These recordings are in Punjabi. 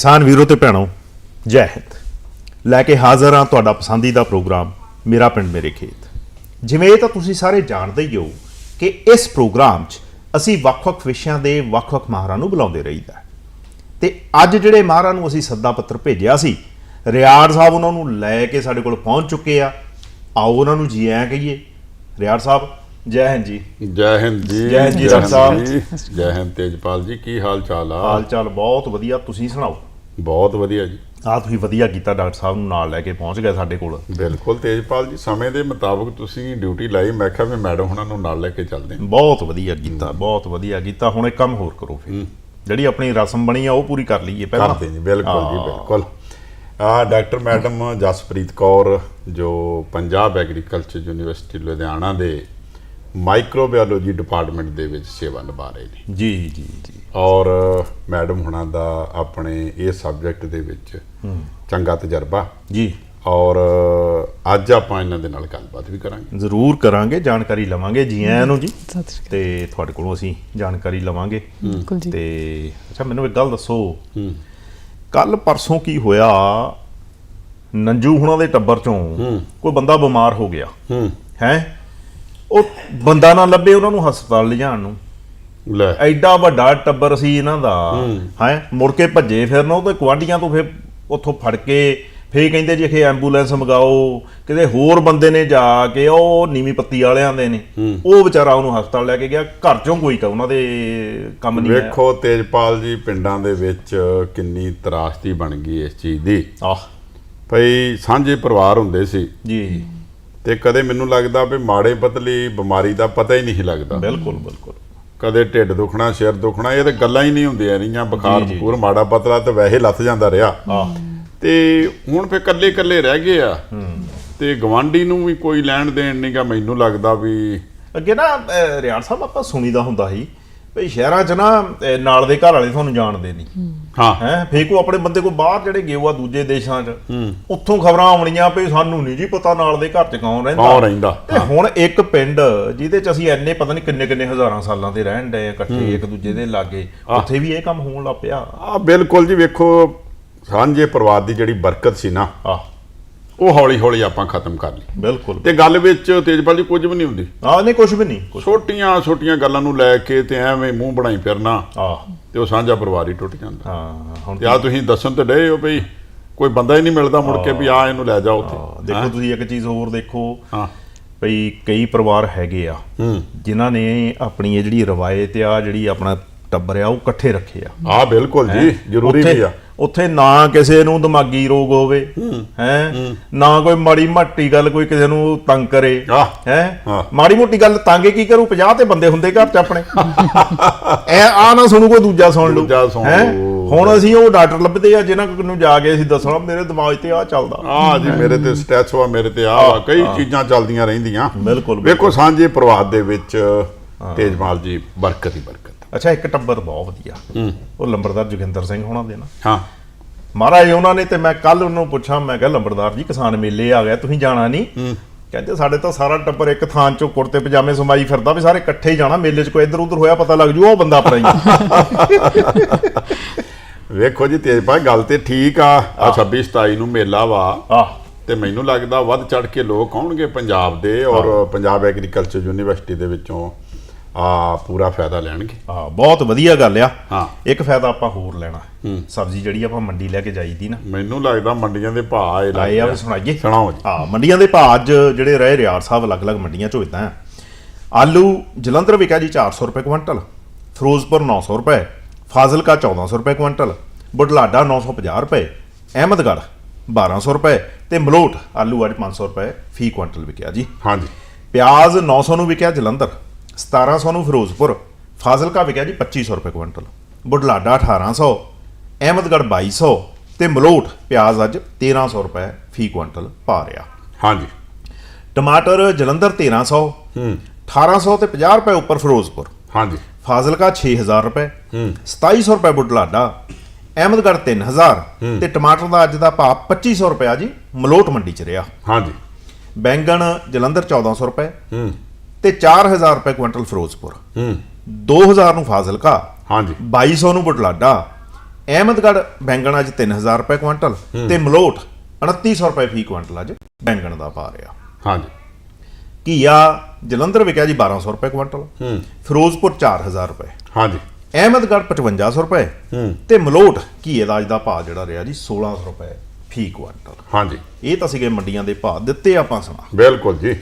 ਕਿਸਾਨ ਵੀਰੋ ਤੇ ਭੈਣੋ ਜੈ ਹਿੰਦ। ਲੈ ਕੇ ਹਾਜ਼ਰ ਹਾਂ ਤੁਹਾਡਾ ਪਸੰਦੀਦਾ ਪ੍ਰੋਗਰਾਮ ਮੇਰਾ ਪਿੰਡ ਮੇਰੇ ਖੇਤ। ਜਿਵੇਂ ਇਹ ਤਾਂ ਤੁਸੀਂ ਸਾਰੇ ਜਾਣਦੇ ਹੀ ਹੋ ਕਿ ਇਸ ਪ੍ਰੋਗਰਾਮ 'ਚ ਅਸੀਂ ਵੱਖ-ਵੱਖ ਵਿਸ਼ਿਆਂ ਦੇ ਵੱਖ-ਵੱਖ ਮਾਹਰਾਂ ਨੂੰ ਬੁਲਾਉਂਦੇ ਰਹੀਦਾ। ਤੇ ਅੱਜ ਜਿਹੜੇ ਮਾਹਰਾਂ ਨੂੰ ਅਸੀਂ ਸੱਦਾ ਪੱਤਰ ਭੇਜਿਆ ਸੀ ਰਿਆੜ ਸਾਹਿਬ ਉਹਨਾਂ ਨੂੰ ਲੈ ਕੇ ਸਾਡੇ ਕੋਲ ਪਹੁੰਚ ਚੁੱਕੇ ਆ। ਆਓ ਉਹਨਾਂ ਨੂੰ ਜੀ ਆਇਆਂ ਕਹੀਏ। ਰਿਆੜ ਸਾਹਿਬ ਜੈ ਹਿੰਦ ਜੀ। ਜੈ ਹਿੰਦ ਜੀ। ਜੈ ਹਿੰਦ ਜੀ, ਡਾਕਟਰ ਸਾਹਿਬ। ਜੀ। ਜੈ ਹਿੰਦ ਤੇਜਪਾਲ ਜੀ ਕੀ ਹਾਲ ਚਾਲ ਆ? ਹਾਲ ਚਾਲ ਬਹੁਤ ਵਧੀਆ ਤੁਸੀਂ ਸੁਣਾਓ? ਬਹੁਤ ਵਧੀਆ ਜੀ। ਆ ਤੁਸੀਂ ਵਧੀਆ ਕੀਤਾ ਡਾਕਟਰ ਸਾਹਿਬ ਨੂੰ ਨਾਲ ਲੈ ਕੇ ਪਹੁੰਚ ਗਏ ਸਾਡੇ ਕੋਲ। ਬਿਲਕੁਲ ਤੇਜਪਾਲ ਜੀ ਸਮੇਂ ਦੇ ਮੁਤਾਬਕ ਤੁਸੀਂ ਡਿਊਟੀ ਲਾਈ। ਮੈਂ ਕਿਹਾ ਵੀ ਮੈਡਮ ਹੁਣਾਂ ਨੂੰ ਨਾਲ ਲੈ ਕੇ ਚੱਲਦੇ ਹਾਂ। ਬਹੁਤ ਵਧੀਆ ਕੀਤਾ ਬਹੁਤ ਵਧੀਆ ਕੀਤਾ। ਹੁਣ ਇੱਕ ਕੰਮ ਹੋਰ ਕਰੋ ਫਿਰ। ਜਿਹੜੀ ਆਪਣੀ ਰਸਮ ਬਣੀ ਆ ਉਹ ਪੂਰੀ ਕਰ ਲਈਏ ਪਹਿਲਾਂ। ਕਰਦੇ ਜੀ ਬਿਲਕੁਲ ਜੀ। ਬਿਲਕੁਲ। ਆ ਡਾਕਟਰ ਮੈਡਮ ਜਸਪ੍ਰੀਤ ਕੌਰ ਜੋ ਪੰਜਾਬ ਐਗਰੀਕਲਚਰ ਯੂਨੀਵਰਸਿਟੀ ਲੁਧਿਆਣਾ ਦੇ ਮਾਈਕਰੋਬਾਇਓਲੋਜੀ ਡਿਪਾਰਟਮੈਂਟ ਦੇ ਵਿੱਚ ਸੇਵਾ ਨਿਭਾ ਰਹੇ ਨੇ। ਜੀ ਜੀ ਜੀ। ਔਰ ਮੈਡਮ ਹੁਣਾਂ ਦਾ ਆਪਣੇ ਇਹ ਸਬਜੈਕਟ ਦੇ ਵਿੱਚ ਚੰਗਾ ਤਜਰਬਾ। ਜੀ। ਔਰ ਅੱਜ ਆਪਾਂ ਇਹਨਾਂ ਦੇ ਨਾਲ ਗੱਲਬਾਤ ਵੀ ਕਰਾਂਗੇ। ਜ਼ਰੂਰ ਕਰਾਂਗੇ ਜਾਣਕਾਰੀ ਲਵਾਂਗੇ ਜੀ ਆਇਆਂ ਨੂੰ ਜੀ। ਤੇ ਤੁਹਾਡੇ ਕੋਲੋਂ ਅਸੀਂ ਜਾਣਕਾਰੀ ਲਵਾਂਗੇ। ਬਿਲਕੁਲ ਜੀ। ਤੇ ਅੱਛਾ ਮੈਨੂੰ ਇੱਕ ਗੱਲ ਦੱਸੋ। ਕੱਲ ਪਰਸੋਂ ਕੀ ਹੋਇਆ? ਨੰਜੂ ਹੁਣਾਂ ਦੇ ਟੱਬਰ ਚੋਂ ਕੋਈ ਬੰਦਾ ਬਿਮਾਰ ਹੋ ਗਿਆ। ਹੈ? ਉਹ ਬੰਦਾ ਨਾ ਲੱਭੇ ਉਹਨਾਂ ਨੂੰ ਹਸਪਤਾਲ ਲਿਜਾਣ ਨੂੰ। ਲੈ। ਐਡਾ ਵੱਡਾ ਟੱਬਰ ਸੀ ਇਹਨਾਂ ਦਾ। ਹੈ। ਮੁੜ ਕੇ ਭੱਜੇ ਫਿਰਨ ਉਹ ਤੇ ਕੁਆਂਡੀਆਂ ਤੋਂ ਫਿਰ ਉੱਥੋਂ ਫੜ ਕੇ ਫੇਰ ਕਹਿੰਦੇ ਜੀ ਕਿ ਐਂਬੂਲੈਂਸ ਮੰਗਾਓ ਕਿਤੇ ਹੋਰ ਬੰਦੇ ਨੇ ਜਾ ਕੇ ਉਹ ਨੀਵੀਂ ਪੱਤੀ ਵਾਲਿਆਂ ਦੇ ਨੇ। ਉਹ ਵਿਚਾਰਾ ਉਹਨੂੰ ਹਸਪਤਾਲ ਲੈ ਕੇ ਗਿਆ ਘਰ ਚੋਂ ਕੋਈ ਤਾਂ ਉਹਨਾਂ ਦੇ ਕੰਮ ਨਹੀਂ ਵੇਖੋ ਤੇਜਪਾਲ ਜੀ ਪਿੰਡਾਂ ਦੇ ਵਿੱਚ ਕਿੰਨੀ ਤਰਾਸਦੀ ਬਣ ਗਈ ਇਸ ਚੀਜ਼ ਦੀ। ਆਹ। ਭਈ ਸਾਂਝੇ ਪਰਿਵਾਰ ਹੁੰਦੇ ਸੀ। ਜੀ। ਤੇ ਕਦੇ ਮੈਨੂੰ ਲੱਗਦਾ ਵੀ ਮਾੜੇ ਪਤਲੀ ਬਿਮਾਰੀ ਦਾ ਪਤਾ ਹੀ ਨਹੀਂ ਲੱਗਦਾ। ਬਿਲਕੁਲ ਬਿਲਕੁਲ। ਕਦੇ ਢਿੱਡ ਦੁਖਣਾ ਸਿਰ ਦੁਖਣਾ ਇਹ ਤਾਂ ਗੱਲਾਂ ਹੀ ਨਹੀਂ ਹੁੰਦੀਆਂ ਰਹੀਆਂ। ਬੁਖਾਰ। ਬਖੂਰ ਮਾੜਾ ਪਤਲਾ ਤਾਂ ਵੈਸੇ ਲੱਥ ਜਾਂਦਾ ਰਿਹਾ। ਤੇ ਹੁਣ ਫੇ ਕੱਲੇ ਕੱਲੇ ਰਹਿ ਗਏ ਆ। ਤੇ ਗਵਾਂਢੀ ਨੂੰ ਵੀ ਕੋਈ ਲੈਣ ਦੇਣ ਨਹੀਂਗਾ ਮੈਨੂੰ ਲੱਗਦਾ ਵੀ ਅੱਗੇ ਨਾ ਰਿਆੜ ਸਾਹਿਬ ਆਪਾਂ ਸੁਣੀਦਾ ਹੁੰਦਾ ਸੀ ਭਈ ਸ਼ਹਿਰਾਂ 'ਚ ਨਾ ਨਾਲ ਦੇ ਘਰ ਵਾਲੇ ਤੁਹਾਨੂੰ ਜਾਣਦੇ ਨਹੀਂ ਹਾਂ। ਹੈ। ਫੇਰ ਕੋ ਆਪਣੇ ਬੰਦੇ ਕੋ ਬਾਹਰ ਜਿਹੜੇ ਗਏ ਆ ਦੂਜੇ ਦੇਸ਼ਾਂ 'ਚ ਉੱਥੋਂ ਖਬਰਾਂ ਆਉਣੀਆਂ ਵੀ ਸਾਨੂੰ ਨਹੀਂ ਜੀ ਪਤਾ ਨਾਲ ਦੇ ਘਰ 'ਚ ਕੌਣ ਰਹਿੰਦਾ। ਕੌਣ ਰਹਿੰਦਾ? ਤੇ ਹੁਣ ਇੱਕ ਪਿੰਡ ਜਿਹਦੇ 'ਚ ਅਸੀਂ ਐਨੇ ਪਤਾ ਨਹੀਂ ਕਿੰਨੇ ਕਿੰਨੇ ਹਜ਼ਾਰਾਂ ਸਾਲਾਂ ਦੇ ਰਹਿਣ ਡਏ ਆ ਇਕੱਠੇ ਇੱਕ ਦੂਜੇ ਦੇ ਲਾਗੇ ਉੱਥੇ ਵੀ ਇਹ ਕੰਮ ਹੋਣ ਲੱਗ ਪਿਆ। ਆ ਬਿਲਕੁਲ ਜੀ ਵੇਖੋ ਸਾਂਝੇ ਪਰਿਵਾਰ ਦੀ ਜਿਹੜੀ ਬਰਕਤ ਸੀ ਨਾ ਆਹ ਉਹ ਹੌਲੀ ਹੌਲੀ ਆਪਾਂ ਖਤਮ ਕਰ ਲਈ। ਬਿਲਕੁਲ। ਤੇ ਗੱਲ ਵਿੱਚ ਤੇਜਪਾਲ ਜੀ ਕੁਝ ਵੀ ਨਹੀਂ ਹੁੰਦੀ। ਆਹ ਨਹੀਂ ਕੁਝ ਵੀ ਨਹੀਂ ਛੋਟੀਆਂ ਛੋਟੀਆਂ ਗੱਲਾਂ ਨੂੰ ਲੈ ਕੇ ਤੇ ਐਵੇਂ ਮੂੰਹ ਬਣਾਈ ਫਿਰਨਾ ਆਹ ਤੇ ਉਹ ਸਾਂਝਾ ਪਰਿਵਾਰ ਹੀ ਟੁੱਟ ਜਾਂਦਾ। ਹਾਂ ਹੁਣ ਤੇ ਆ ਤੁਸੀਂ ਦੱਸਣ ਤੇ ਡਏ ਹੋ ਬਈ ਕੋਈ ਬੰਦਾ ਹੀ ਨਹੀਂ ਮਿਲਦਾ ਮੁੜ ਕੇ ਵੀ ਆ ਇਹਨੂੰ ਲੈ ਜਾਓ ਉੱਥੇ। ਦੇਖੋ ਤੁਸੀਂ ਇੱਕ ਚੀਜ਼ ਹੋਰ ਦੇਖੋ। ਹਾਂ। ਭਈ ਕਈ ਪਰਿਵਾਰ ਹੈਗੇ ਆ ਹੂੰ। ਜਿਨ੍ਹਾਂ ਨੇ ਆਪਣੀ ਇਹ ਜਿਹੜੀ ਰਵਾਇਤ ਆ ਜਿਹੜੀ ਆਪਣਾ ਟੱਬਰ ਆ ਉਹ ਇਕੱਠੇ ਰੱਖੇ ਆ। ਆ ਬਿਲਕੁਲ ਜੀ ਜ਼ਰੂਰੀ ਵੀ ਆ। ਉੱਥੇ ਨਾ ਕਿਸੇ ਨੂੰ ਦਿਮਾਗੀ ਰੋਗ ਹੋਵੇ ਹੈ ਨਾ ਕੋਈ ਮਾੜੀ ਮੱਟੀ ਗੱਲ ਕੋਈ ਕਿਸੇ ਨੂੰ ਤੰਗ ਕਰੇ ਹੈ। ਮਾੜੀ ਮੋਟੀ ਗੱਲ ਤੰਗ ਕੀ ਕਰੂ? 50 ਤੇ ਬੰਦੇ ਹੁੰਦੇ ਘਰ ਚ ਆਪਣੇ। ਐ ਆ ਨਾ ਸੁਣੂ ਕੋਈ ਦੂਜਾ ਸੁਣ ਲੂ ਹੈਂ? ਹੁਣ ਅਸੀਂ ਉਹ ਡਾਕਟਰ ਲੱਭਦੇ ਆ ਜਿਨ੍ਹਾਂ ਨੂੰ ਜਾ ਕੇ ਅਸੀਂ ਦੱਸਣਾ ਮੇਰੇ ਦਿਮਾਗ ਤੇ ਆ ਚੱਲਦਾ। ਆ ਜੀ ਮੇਰੇ ਤੇ ਸਟੈਚ ਵਾ ਮੇਰੇ ਤੇ ਆ ਕਈ ਚੀਜ਼ਾਂ ਚੱਲਦੀਆਂ ਰਹਿੰਦੀਆਂ। ਬਿਲਕੁਲ ਵੇਖੋ ਸਾਂਝੇ ਪਰਿਵਾਰ ਦੇ ਵਿੱਚ ਤੇਜਪਾਲ ਜੀ ਬਰਕਤ ਹੀ ਬਰਕਤ। ਅੱਛਾ ਇੱਕ ਟੱਬਰ ਬਹੁਤ ਵਧੀਆ। ਉਹ ਲੰਬੜਦਾਰ ਜੋਗਿੰਦਰ ਸਿੰਘ ਹੋਣਾ ਦੇ ਨਾ। ਹਾਂ। ਮਹਾਰਾਜ ਉਹਨਾਂ ਨੇ ਤੇ ਮੈਂ ਕੱਲ ਉਹਨੂੰ ਪੁੱਛਾਂ ਮੈਂ ਕਿਹਾ ਲੰਬੜਦਾਰ ਜੀ ਕਿਸਾਨ ਮੇਲੇ ਆ ਗਿਆ ਤੁਸੀਂ ਜਾਣਾ ਨਹੀਂ? ਕਹਿੰਦੇ ਸਾਡੇ ਤਾਂ ਸਾਰਾ ਟੱਬਰ ਇੱਕ ਥਾਂ ਚੋਂ ਕੁੜਤੇ ਪਜਾਮੇ ਸਮਾਈ ਫਿਰਦਾ ਵੀ ਸਾਰੇ ਇਕੱਠੇ ਹੀ ਜਾਣਾ ਮੇਲੇ 'ਚ ਕੋਈ ਇੱਧਰ ਉੱਧਰ ਹੋਇਆ ਪਤਾ ਲੱਗ ਜੂ ਉਹ ਬੰਦਾ ਆਪਣਾ ਹੀ ਵੇਖੋ ਜੀ ਤੇਜਪਾਲ ਗੱਲ ਤੇ ਠੀਕ ਆ। ਆ 26 27 ਨੂੰ ਮੇਲਾ ਵਾ। ਆਹ ਤੇ ਮੈਨੂੰ ਲੱਗਦਾ ਵੱਧ ਚੜ ਕੇ ਲੋਕ ਆਉਣਗੇ ਪੰਜਾਬ ਦੇ ਔਰ ਪੰਜਾਬ ਐਗਰੀਕਲਚਰ ਯੂਨੀਵਰਸਿਟੀ ਦੇ ਵਿੱਚੋਂ। ਆ ਪੂਰਾ ਫਾਇਦਾ ਲੈਣਗੇ। ਆ ਬਹੁਤ ਵਧੀਆ ਗੱਲ ਆ। ਹਾਂ। ਇੱਕ ਫਾਇਦਾ ਆਪਾਂ ਹੋਰ ਲੈਣਾ। ਸਬਜ਼ੀ ਜਿਹੜੀ ਆਪਾਂ ਮੰਡੀ ਲੈ ਕੇ ਜਾਈਦੀ ਨਾ। ਮੈਨੂੰ ਲੱਗਦਾ ਮੰਡੀਆਂ ਦੇ ਭਾਅ ਆਏ ਆਏ ਆ ਸੁਣਾਈਏ। ਸੁਣਾਓ ਜੀ। ਹਾਂ ਮੰਡੀਆਂ ਦੇ ਭਾਅ ਅੱਜ ਜਿਹੜੇ ਰਹੇ ਰਿਆੜ ਸਾਹਿਬ ਅਲੱਗ-ਅਲੱਗ ਮੰਡੀਆਂ ਚੋਂ ਇਦਾਂ ਆ। ਆਲੂ ਜਲੰਧਰ ਵਿਕਿਆ ਜੀ 400 ਰੁਪਏ ਕੁਇੰਟਲ। ਫਿਰੋਜ਼ਪੁਰ 900 ਰੁਪਏ। ਫਾਜ਼ਿਲਕਾ 1400 ਰੁਪਏ ਕੁਇੰਟਲ। ਬੁਢਲਾਡਾ 950 ਰੁਪਏ। ਅਹਿਮਦਗੜ੍ਹ 1200 ਰੁਪਏ। ਤੇ ਮਲੋਟ ਆਲੂ ਅੱਜ 500 ਰੁਪਏ ਫੀ ਕੁਇੰਟਲ ਵਿਕਿਆ ਜੀ। ਹਾਂਜੀ। ਪਿਆਜ਼ 900 ਨੂੰ ਵਿਕਿਆ ਜਲੰਧਰ। 1700 ਨੂੰ ਫਿਰੋਜ਼ਪੁਰ ਫਾਜ਼ਿਲਕਾ ਵਿਕਿਆ ਜੀ 2500 ਰੁਪਏ ਕੁਇੰਟਲ ਬੁਢਲਾਡਾ 1800 ਅਹਿਮਦਗੜ੍ਹ 2200 ਤੇ ਮਲੋਟ ਪਿਆਜ਼ ਅੱਜ 1300 ਰੁਪਏ ਫੀ ਕੁਇੰਟਲ ਪਾ ਰਿਹਾ। ਹਾਂਜੀ। ਟਮਾਟਰ ਜਲੰਧਰ 1300 ਹੂੰ। 1800 ਤੇ 50 ਰੁਪਏ ਉੱਪਰ ਫਿਰੋਜ਼ਪੁਰ ਹਾਂਜੀ। ਫਾਜ਼ਿਲਕਾ 6000 ਰੁਪਏ ਹੂੰ। 2700 ਰੁਪਏ ਬੁਢਲਾਡਾ ਅਹਿਮਦਗੜ੍ਹ 3000 ਤੇ ਟਮਾਟਰ ਦਾ ਅੱਜ ਦਾ ਭਾਅ 2500 ਰੁਪਏ ਜੀ ਮਲੋਟ ਮੰਡੀ ਚ ਰਿਹਾ। ਹਾਂਜੀ। ਬੈਂਗਣ ਜਲੰਧਰ 1400 ਰੁਪਏ ਹੂੰ। ਤੇ 4000 ਰੁਪਏ ਕੁਇੰਟਲ ਫਿਰੋਜ਼ਪੁਰ। ਹੂੰ। 2000 ਨੂੰ ਫਾਜ਼ਿਲਕਾ। ਹਾਂਜੀ। 2200 ਨੂੰ ਬੁਢਲਾਡਾ। ਅਹਿਮਦਗੜ੍ਹ ਬੈਂਗਣ ਅੱਜ 3000 ਰੁਪਏ ਕੁਇੰਟਲ। ਤੇ ਮਲੋਟ 2900 ਰੁਪਏ ਫੀ ਕੁਇੰਟਲ ਅੱਜ ਬੈਂਗਣ ਦਾ ਪਾ ਰਿਹਾ। ਹਾਂਜੀ। ਘੀਆ ਜਲੰਧਰ ਵਿਕਿਆ ਜੀ 1200 ਰੁਪਏ ਕੁਇੰਟਲ। ਹੂੰ। ਫਿਰੋਜ਼ਪੁਰ 4000 ਰੁਪਏ। ਹਾਂਜੀ। ਅਹਿਮਦਗੜ੍ਹ 5500 ਰੁਪਏ। ਹੂੰ। ਤੇ ਮਲੋਟ ਘੀਏ ਦਾ ਅੱਜ ਦਾ ਭਾਅ ਜਿਹੜਾ ਰਿਹਾ ਜੀ 1600 ਰੁਪਏ ਫੀ ਕੁਇੰਟਲ। ਹਾਂਜੀ। ਇਹ ਤਾਂ ਸੀਗੇ ਮੰਡੀਆਂ ਦੇ ਭਾਅ। ਦਿੱਤੇ ਆਪਾਂ ਸੁਣਾ ਬਿਲਕੁਲ ਜੀ।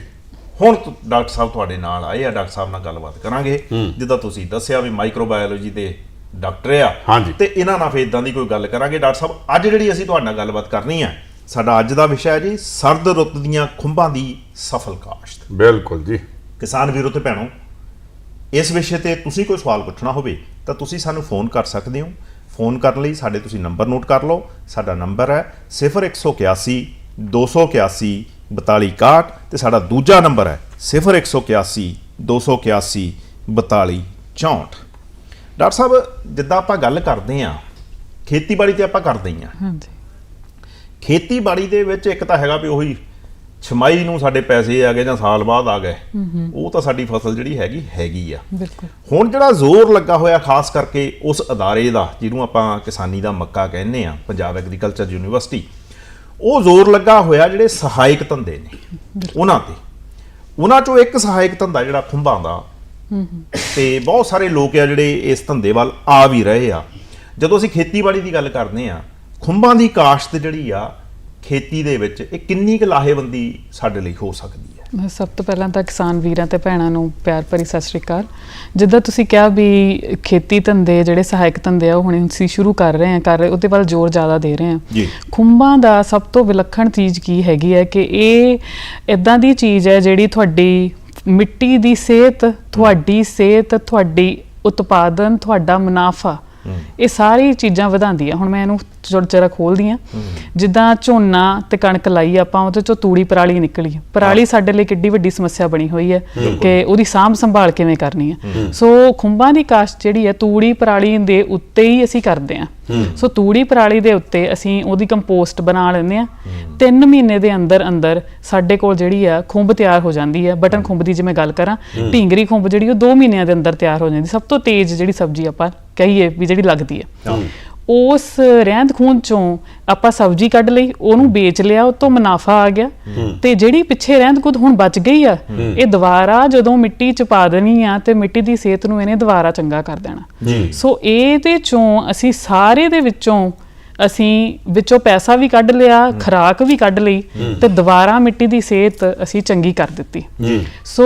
ਹੁਣ ਡਾਕਟਰ ਸਾਹਿਬ ਤੁਹਾਡੇ ਨਾਲ ਆਏ ਆ ਡਾਕਟਰ ਸਾਹਿਬ ਨਾਲ ਗੱਲਬਾਤ ਕਰਾਂਗੇ। ਜਿੱਦਾਂ ਤੁਸੀਂ ਦੱਸਿਆ ਵੀ ਮਾਈਕਰੋਬਾਇਓਲੋਜੀ ਦੇ ਡਾਕਟਰ ਆ। ਤੇ ਇਹਨਾਂ ਨਾਲ ਫੇਰ ਇਦਾਂ ਦੀ ਕੋਈ ਗੱਲ ਕਰਾਂਗੇ। ਡਾਕਟਰ ਸਾਹਿਬ ਅੱਜ ਜਿਹੜੀ ਅਸੀਂ ਤੁਹਾਡੇ ਨਾਲ ਗੱਲਬਾਤ ਕਰਨੀ ਆ ਸਾਡਾ ਅੱਜ ਦਾ ਵਿਸ਼ਾ ਹੈ ਜੀ ਸਰਦ ਰੁੱਤ ਦੀਆਂ ਖੁੰਭਾਂ ਦੀ ਸਫਲ ਕਾਸ਼ਤ। ਬਿਲਕੁਲ ਜੀ। ਕਿਸਾਨ ਵੀਰੋ ਤੇ ਭੈਣੋ ਇਸ ਵਿਸ਼ੇ ਤੇ ਤੁਸੀਂ ਕੋਈ ਸਵਾਲ ਪੁੱਛਣਾ ਹੋਵੇ ਤਾਂ ਤੁਸੀਂ ਸਾਨੂੰ ਫੋਨ ਕਰ ਸਕਦੇ ਹੋ। ਫੋਨ ਕਰਨ ਲਈ ਸਾਡੇ ਤੁਸੀਂ ਨੰਬਰ ਨੋਟ ਕਰ ਲਓ। ਸਾਡਾ ਨੰਬਰ ਹੈ 0181 281 4261 ਤੇ ਸਾਡਾ ਦੂਜਾ ਨੰਬਰ ਹੈ 0181 281 4264 ਡਾਕਟਰ ਸਾਹਿਬ ਜਿੱਦਾਂ ਆਪਾਂ ਗੱਲ ਕਰਦੇ ਆਂ ਖੇਤੀਬਾੜੀ ਤੇ ਆਪਾਂ ਕਰਦੇ ਆਂ ਹਾਂਜੀ। ਖੇਤੀਬਾੜੀ ਦੇ ਵਿੱਚ ਇੱਕ ਤਾਂ ਹੈਗਾ ਵੀ ਉਹੀ ਛਮਾਈ ਨੂੰ ਸਾਡੇ ਪੈਸੇ ਆ ਗਏ ਜਾਂ ਸਾਲ ਬਾਅਦ ਆ ਗਏ ਉਹ ਤਾਂ ਸਾਡੀ ਫਸਲ ਜਿਹੜੀ ਹੈਗੀ ਹੈਗੀ ਆ। ਬਿਲਕੁਲ। ਹੁਣ ਜਿਹੜਾ ਜ਼ੋਰ ਲੱਗਾ ਹੋਇਆ ਖਾਸ ਕਰਕੇ ਉਸ ਅਦਾਰੇ ਦਾ ਜਿਹਨੂੰ ਆਪਾਂ ਕਿਸਾਨੀ ਦਾ ਮੱਕਾ ਕਹਿੰਦੇ ਆ ਪੰਜਾਬ ਐਗਰੀਕਲਚਰ ਯੂਨੀਵਰਸਿਟੀ ਉਹ ਜ਼ੋਰ ਲੱਗਾ ਹੋਇਆ ਜਿਹੜੇ ਸਹਾਇਕ ਧੰਦੇ ਨੇ ਉਹਨਾਂ ਤੇ। ਉਹਨਾਂ ਚੋਂ ਇੱਕ ਸਹਾਇਕ ਧੰਦਾ ਜਿਹੜਾ ਖੁੰਭਾਂ ਦਾ ਤੇ ਬਹੁਤ ਸਾਰੇ ਲੋਕ ਆ ਜਿਹੜੇ ਇਸ ਧੰਦੇ ਵੱਲ ਆ ਵੀ ਰਹੇ ਆ। ਜਦੋਂ ਅਸੀਂ ਖੇਤੀਬਾੜੀ ਦੀ ਗੱਲ ਕਰਦੇ ਆ ਖੁੰਭਾਂ ਦੀ ਕਾਸ਼ਤ ਜਿਹੜੀ ਆ ਖੇਤੀ ਦੇ ਵਿੱਚ ਇਹ ਕਿੰਨੀ ਕੁ ਲਾਹੇਵੰਦੀ ਸਾਡੇ ਲਈ ਹੋ ਸਕਦੀ ਮੈਂ ਸਭ ਤੋਂ ਪਹਿਲਾਂ ਤਾਂ ਕਿਸਾਨ ਵੀਰਾਂ ਤੇ ਭੈਣਾਂ ਨੂੰ ਪਿਆਰ ਭਰੀ ਸਤਿ ਸ਼੍ਰੀ ਅਕਾਲ। ਜਿੱਦਾਂ ਤੁਸੀਂ ਕਿਹਾ ਵੀ ਖੇਤੀ ਧੰਦੇ ਜਿਹੜੇ ਸਹਾਇਕ ਧੰਦੇ ਆ ਉਹ ਹੁਣ ਅਸੀਂ ਸ਼ੁਰੂ ਕਰ ਰਹੇ ਹਾਂ ਕਰ ਰਹੇ ਉਹਦੇ ਵੱਲ ਜ਼ੋਰ ਜ਼ਿਆਦਾ ਦੇ ਰਹੇ ਹਾਂ। ਜੀ। ਖੁੰਬਾਂ ਦਾ ਸਭ ਤੋਂ ਵਿਲੱਖਣ ਚੀਜ਼ ਕੀ ਹੈਗੀ ਹੈ ਕਿ ਇਹ ਇਦਾਂ ਦੀ ਚੀਜ਼ ਹੈ ਜਿਹੜੀ ਤੁਹਾਡੀ ਮਿੱਟੀ ਦੀ ਸਿਹਤ ਤੁਹਾਡੀ ਸਿਹਤ ਤੁਹਾਡੀ ਉਤਪਾਦਨ ਤੁਹਾਡਾ ਮੁਨਾਫਾ ਇਹ ਸਾਰੀ ਚੀਜ਼ਾਂ ਵਧਾਉਂਦੀ ਆ ਹੁਣ ਮੈਂ ਇਹਨੂੰ ਖੋਲਦੀ ਆ ਜਿੱਦਾਂ ਝੋਨਾ ਤੇ ਕਣਕ ਲਾਈ ਆਪਾਂ ਉਹਦੇ ਚੋਂ ਤੂੜੀ ਪਰਾਲੀ ਨਿਕਲੀ। ਪਰਾਲੀ ਸਾਡੇ ਲਈ ਕਿੱਡੀ ਵੱਡੀ ਸਮੱਸਿਆ ਬਣੀ ਹੋਈ ਹੈ ਕਿ ਉਹਦੀ ਸਾਂਭ ਸੰਭਾਲ ਕਿਵੇਂ ਕਰਨੀ ਹੈ। ਸੋ ਖੁੰਬਾਂ ਦੀ ਕਾਸ਼ਤ ਜਿਹੜੀ ਹੈ ਤੂੜੀ ਪਰਾਲੀ ਦੇ ਉੱਤੇ ਹੀ ਅਸੀਂ ਕਰਦੇ ਆ ਸੋ ਤੂੜੀ ਪਰਾਲੀ ਦੇ ਉੱਤੇ ਅਸੀਂ ਉਹਦੀ ਕੰਪੋਸਟ ਬਣਾ ਲੈਂਦੇ ਆ 3 ਮਹੀਨੇ ਦੇ ਅੰਦਰ ਅੰਦਰ ਸਾਡੇ ਕੋਲ ਜਿਹੜੀ ਆ ਖੁੰਬ ਤਿਆਰ ਹੋ ਜਾਂਦੀ ਹੈ। ਬਟਨ ਖੁੰਬ ਦੀ ਜੇ ਮੈਂ ਗੱਲ ਕਰਾਂ ਢੀਂਗਰੀ ਖੁੰਬ ਜਿਹੜੀ ਉਹ 2 ਮਹੀਨਿਆਂ ਦੇ ਅੰਦਰ ਤਿਆਰ ਹੋ ਜਾਂਦੀ। ਸਭ ਤੋਂ ਤੇਜ਼ ਜਿਹੜੀ ਸਬਜ਼ੀ ਆਪਾਂ ਕਹੀਏ ਵੀ ਜਿਹੜੀ ਲੱਗਦੀ ਹੈ। ਉਸ ਰਹਿੰਦ ਖੂੰਦ ਚੋਂ ਆਪਾਂ ਸਬਜ਼ੀ ਕੱਢ ਲਈ ਉਹਨੂੰ ਵੇਚ ਲਿਆ ਉਹ ਤੋਂ ਮੁਨਾਫਾ ਆ ਗਿਆ। ਤੇ ਜਿਹੜੀ ਪਿੱਛੇ ਰਹਿੰਦ ਖੂੰਦ ਹੁਣ ਬਚ ਗਈ ਆ ਇਹ ਦੁਬਾਰਾ ਜਦੋਂ ਮਿੱਟੀ ਚ ਪਾ ਦੇਣੀ ਆ ਤੇ ਮਿੱਟੀ ਦੀ ਸਿਹਤ ਨੂੰ ਇਹਨੇ ਦੁਬਾਰਾ ਚੰਗਾ ਕਰ ਦੇਣਾ। ਸੋ ਇਹਦੇ ਚੋਂ ਅਸੀਂ ਸਾਰੇ ਦੇ ਵਿੱਚੋਂ ਅਸੀਂ ਵਿੱਚੋਂ ਪੈਸਾ ਵੀ ਕੱਢ ਲਿਆ ਖਰਾਕ ਵੀ ਕੱਢ ਲਈ ਤੇ ਦੁਬਾਰਾ ਮਿੱਟੀ ਦੀ ਸਿਹਤ ਅਸੀਂ ਚੰਗੀ ਕਰ ਦਿੱਤੀ। ਸੋ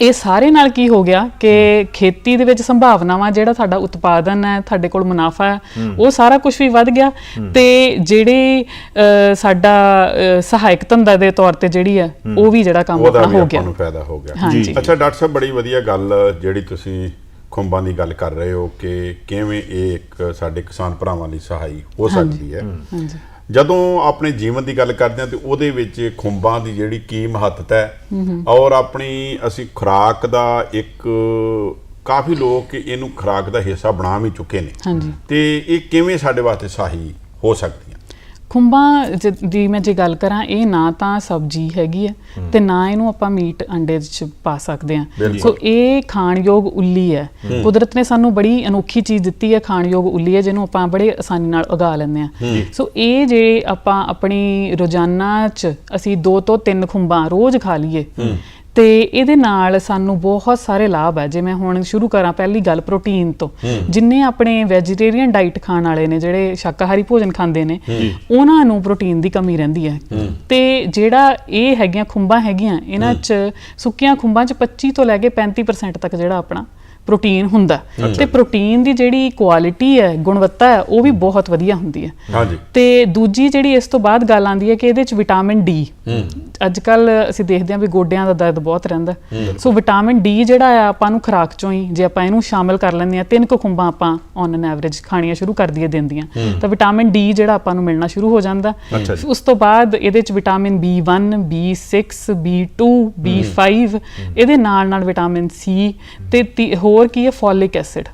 ਇਹ ਸਾਰੇ ਨਾਲ ਕੀ ਹੋ ਗਿਆ ਕਿ ਖੇਤੀ ਦੇ ਵਿੱਚ ਸੰਭਾਵਨਾਵਾਂ ਜਿਹੜਾ ਸਾਡਾ ਉਤਪਾਦਨ ਹੈ ਸਾਡੇ ਕੋਲ ਮੁਨਾਫਾ ਹੈ ਉਹ ਸਾਰਾ ਕੁਝ ਵੀ ਵੱਧ ਗਿਆ। ਤੇ ਜਿਹੜੇ ਸਾਡਾ ਸਹਾਇਕ ਧੰਦਾ ਦੇ ਤੌਰ ਤੇ ਜਿਹੜੀ ਹੈ ਉਹ ਵੀ ਜਿਹੜਾ ਕੰਮ ਆਪਣਾ ਹੋ ਗਿਆ। ਨੂੰ ਫਾਇਦਾ ਹੋ ਗਿਆ। ਹਾਂਜੀ। ਜੀ। ਅੱਛਾ ਡਾਕਟਰ ਸਾਹਿਬ ਬੜੀ ਵਧੀਆ ਗੱਲ ਜਿਹੜੀ ਤੁਸੀਂ ਖੁੰਬਾਂ ਦੀ ਗੱਲ ਕਰ ਰਹੇ ਹੋ ਕਿ ਕਿਵੇਂ ਇਹ ਇੱਕ ਸਾਡੇ ਕਿਸਾਨ ਭਰਾਵਾਂ ਲਈ ਸਹਾਈ ਹੋ ਸਕਦੀ ਹੈ। ਹਾਂਜੀ। ਜਦੋਂ ਆਪਣੇ ਜੀਵਨ ਦੀ ਗੱਲ ਕਰਦੇ ਹਾਂ ਤੇ ਉਹਦੇ ਵਿੱਚ ਖੁੰਬਾਂ ਦੀ ਜਿਹੜੀ ਕੀ ਮਹੱਤਤਾ ਹੈ ਔਰ ਆਪਣੀ ਅਸੀਂ ਖੁਰਾਕ ਦਾ ਇੱਕ ਕਾਫੀ ਲੋਕ ਇਹਨੂੰ ਖੁਰਾਕ ਦਾ ਹਿੱਸਾ ਬਣਾ ਵੀ ਚੁੱਕੇ ਨੇ। ਤੇ ਇਹ ਕਿਵੇਂ ਸਾਡੇ ਵਾਸਤੇ ਸਹਾਈ ਹੋ ਸਕਦੀਆਂ? ਖੁੰਬਾਂ ਜ- ਦੀ ਮੈਂ ਜੇ ਗੱਲ ਕਰਾਂ ਇਹ ਨਾ ਤਾਂ ਸਬਜ਼ੀ ਹੈਗੀ ਹੈ। ਤੇ ਨਾ ਇਹਨੂੰ ਆਪਾਂ ਮੀਟ ਅੰਡੇ ਚ ਪਾ ਸਕਦੇ ਹਾਂ। ਬਿਲਕੁਲ। ਸੋ ਇਹ ਖਾਣਯੋਗ ਉੱਲੀ ਹੈ। ਕੁਦਰਤ ਨੇ ਸਾਨੂੰ ਬੜੀ ਅਨੋਖੀ ਚੀਜ਼ ਦਿੱਤੀ ਹੈ ਖਾਣਯੋਗ ਉੱਲੀ ਹੈ ਜਿਹਨੂੰ ਆਪਾਂ ਬੜੇ ਆਸਾਨੀ ਨਾਲ ਉਗਾ ਲੈਂਦੇ ਹਾਂ। ਸੋ ਇਹ ਜੇ ਆਪਾਂ ਆਪਣੀ ਰੋਜ਼ਾਨਾ ਚ ਅਸੀਂ ਦੋ ਤੋਂ ਤਿੰਨ ਖੁੰਬਾਂ ਰੋਜ਼ ਖਾ ਲਈਏ ਤੇ ਇਹਦੇ ਨਾਲ ਸਾਨੂੰ ਬਹੁਤ ਸਾਰੇ ਲਾਭ ਹੈ। ਜਿਵੇਂ ਹੁਣ ਸ਼ੁਰੂ ਕਰਾਂ ਪਹਿਲੀ ਗੱਲ ਪ੍ਰੋਟੀਨ ਤੋਂ। ਜਿੰਨੇ ਆਪਣੇ ਵੈਜੀਟੇਰੀਅਨ ਡਾਈਟ ਖਾਣ ਵਾਲੇ ਨੇ ਜਿਹੜੇ ਸ਼ਾਕਾਹਾਰੀ ਭੋਜਨ ਖਾਂਦੇ ਨੇ ਉਹਨਾਂ ਨੂੰ ਪ੍ਰੋਟੀਨ ਦੀ ਕਮੀ ਰਹਿੰਦੀ ਹੈ। ਤੇ ਜਿਹੜਾ ਇਹ ਹੈਗੀਆਂ ਖੁੰਬਾਂ ਹੈਗੀਆਂ ਇਹਨਾਂ 'ਚ ਸੁੱਕੀਆਂ ਖੁੰਬਾਂ 'ਚ 25 ਤੋਂ ਲੈ ਕੇ 35% ਤੱਕ ਜਿਹੜਾ ਆਪਣਾ ਪ੍ਰੋਟੀਨ ਹੁੰਦਾ ਤੇ ਪ੍ਰੋਟੀਨ ਦੀ ਜਿਹੜੀ ਕੁਆਲਿਟੀ ਹੈ ਗੁਣਵੱਤਾ ਹੈ ਉਹ ਵੀ ਬਹੁਤ ਵਧੀਆ ਹੁੰਦੀ ਹੈ। ਹਾਂਜੀ। ਤੇ ਦੂਜੀ ਜਿਹੜੀ ਇਸ ਤੋਂ ਬਾਅਦ ਗੱਲ ਆਉਂਦੀ ਹੈ ਕਿ ਇਹਦੇ ਚ ਵਿਟਾਮਿਨ ਡੀ। ਅੱਜ ਕੱਲ ਅਸੀਂ ਦੇਖਦੇ ਹਾਂ ਵੀ ਗੋਡਿਆਂ ਦਾ ਦਰਦ ਬਹੁਤ ਰਹਿੰਦਾ ਸੋ ਵਿਟਾਮਿਨ ਡੀ ਜਿਹੜਾ ਆ ਆਪਾਂ ਨੂੰ ਖੁਰਾਕ ਚੋਂ ਹੀ ਜੇ ਆਪਾਂ ਇਹਨੂੰ ਸ਼ਾਮਿਲ ਕਰ ਲੈਂਦੇ ਆ ਤਿੰਨ ਕੁ ਖੁੰਬਾਂ ਆਪਾਂ ਔਨ ਐਨ ਐਵਰੇਜ ਖਾਣੀਆਂ ਸ਼ੁਰੂ ਕਰ ਦਈਏ ਦਿਨ ਦੀਆਂ ਤਾਂ ਵਿਟਾਮਿਨ ਡੀ ਜਿਹੜਾ ਆਪਾਂ ਨੂੰ ਮਿਲਣਾ ਸ਼ੁਰੂ ਹੋ ਜਾਂਦਾ। ਉਸ ਤੋਂ ਬਾਅਦ ਇਹਦੇ ਚ vitamin B1 B6 B2 B5 ਇਹਦੇ ਨਾਲ ਨਾਲ ਵਿਟਾਮਿਨ ਸੀ ਤੇ ਤੀ- ਹੋਰ ਕੀ ਹੈ? Folic acid.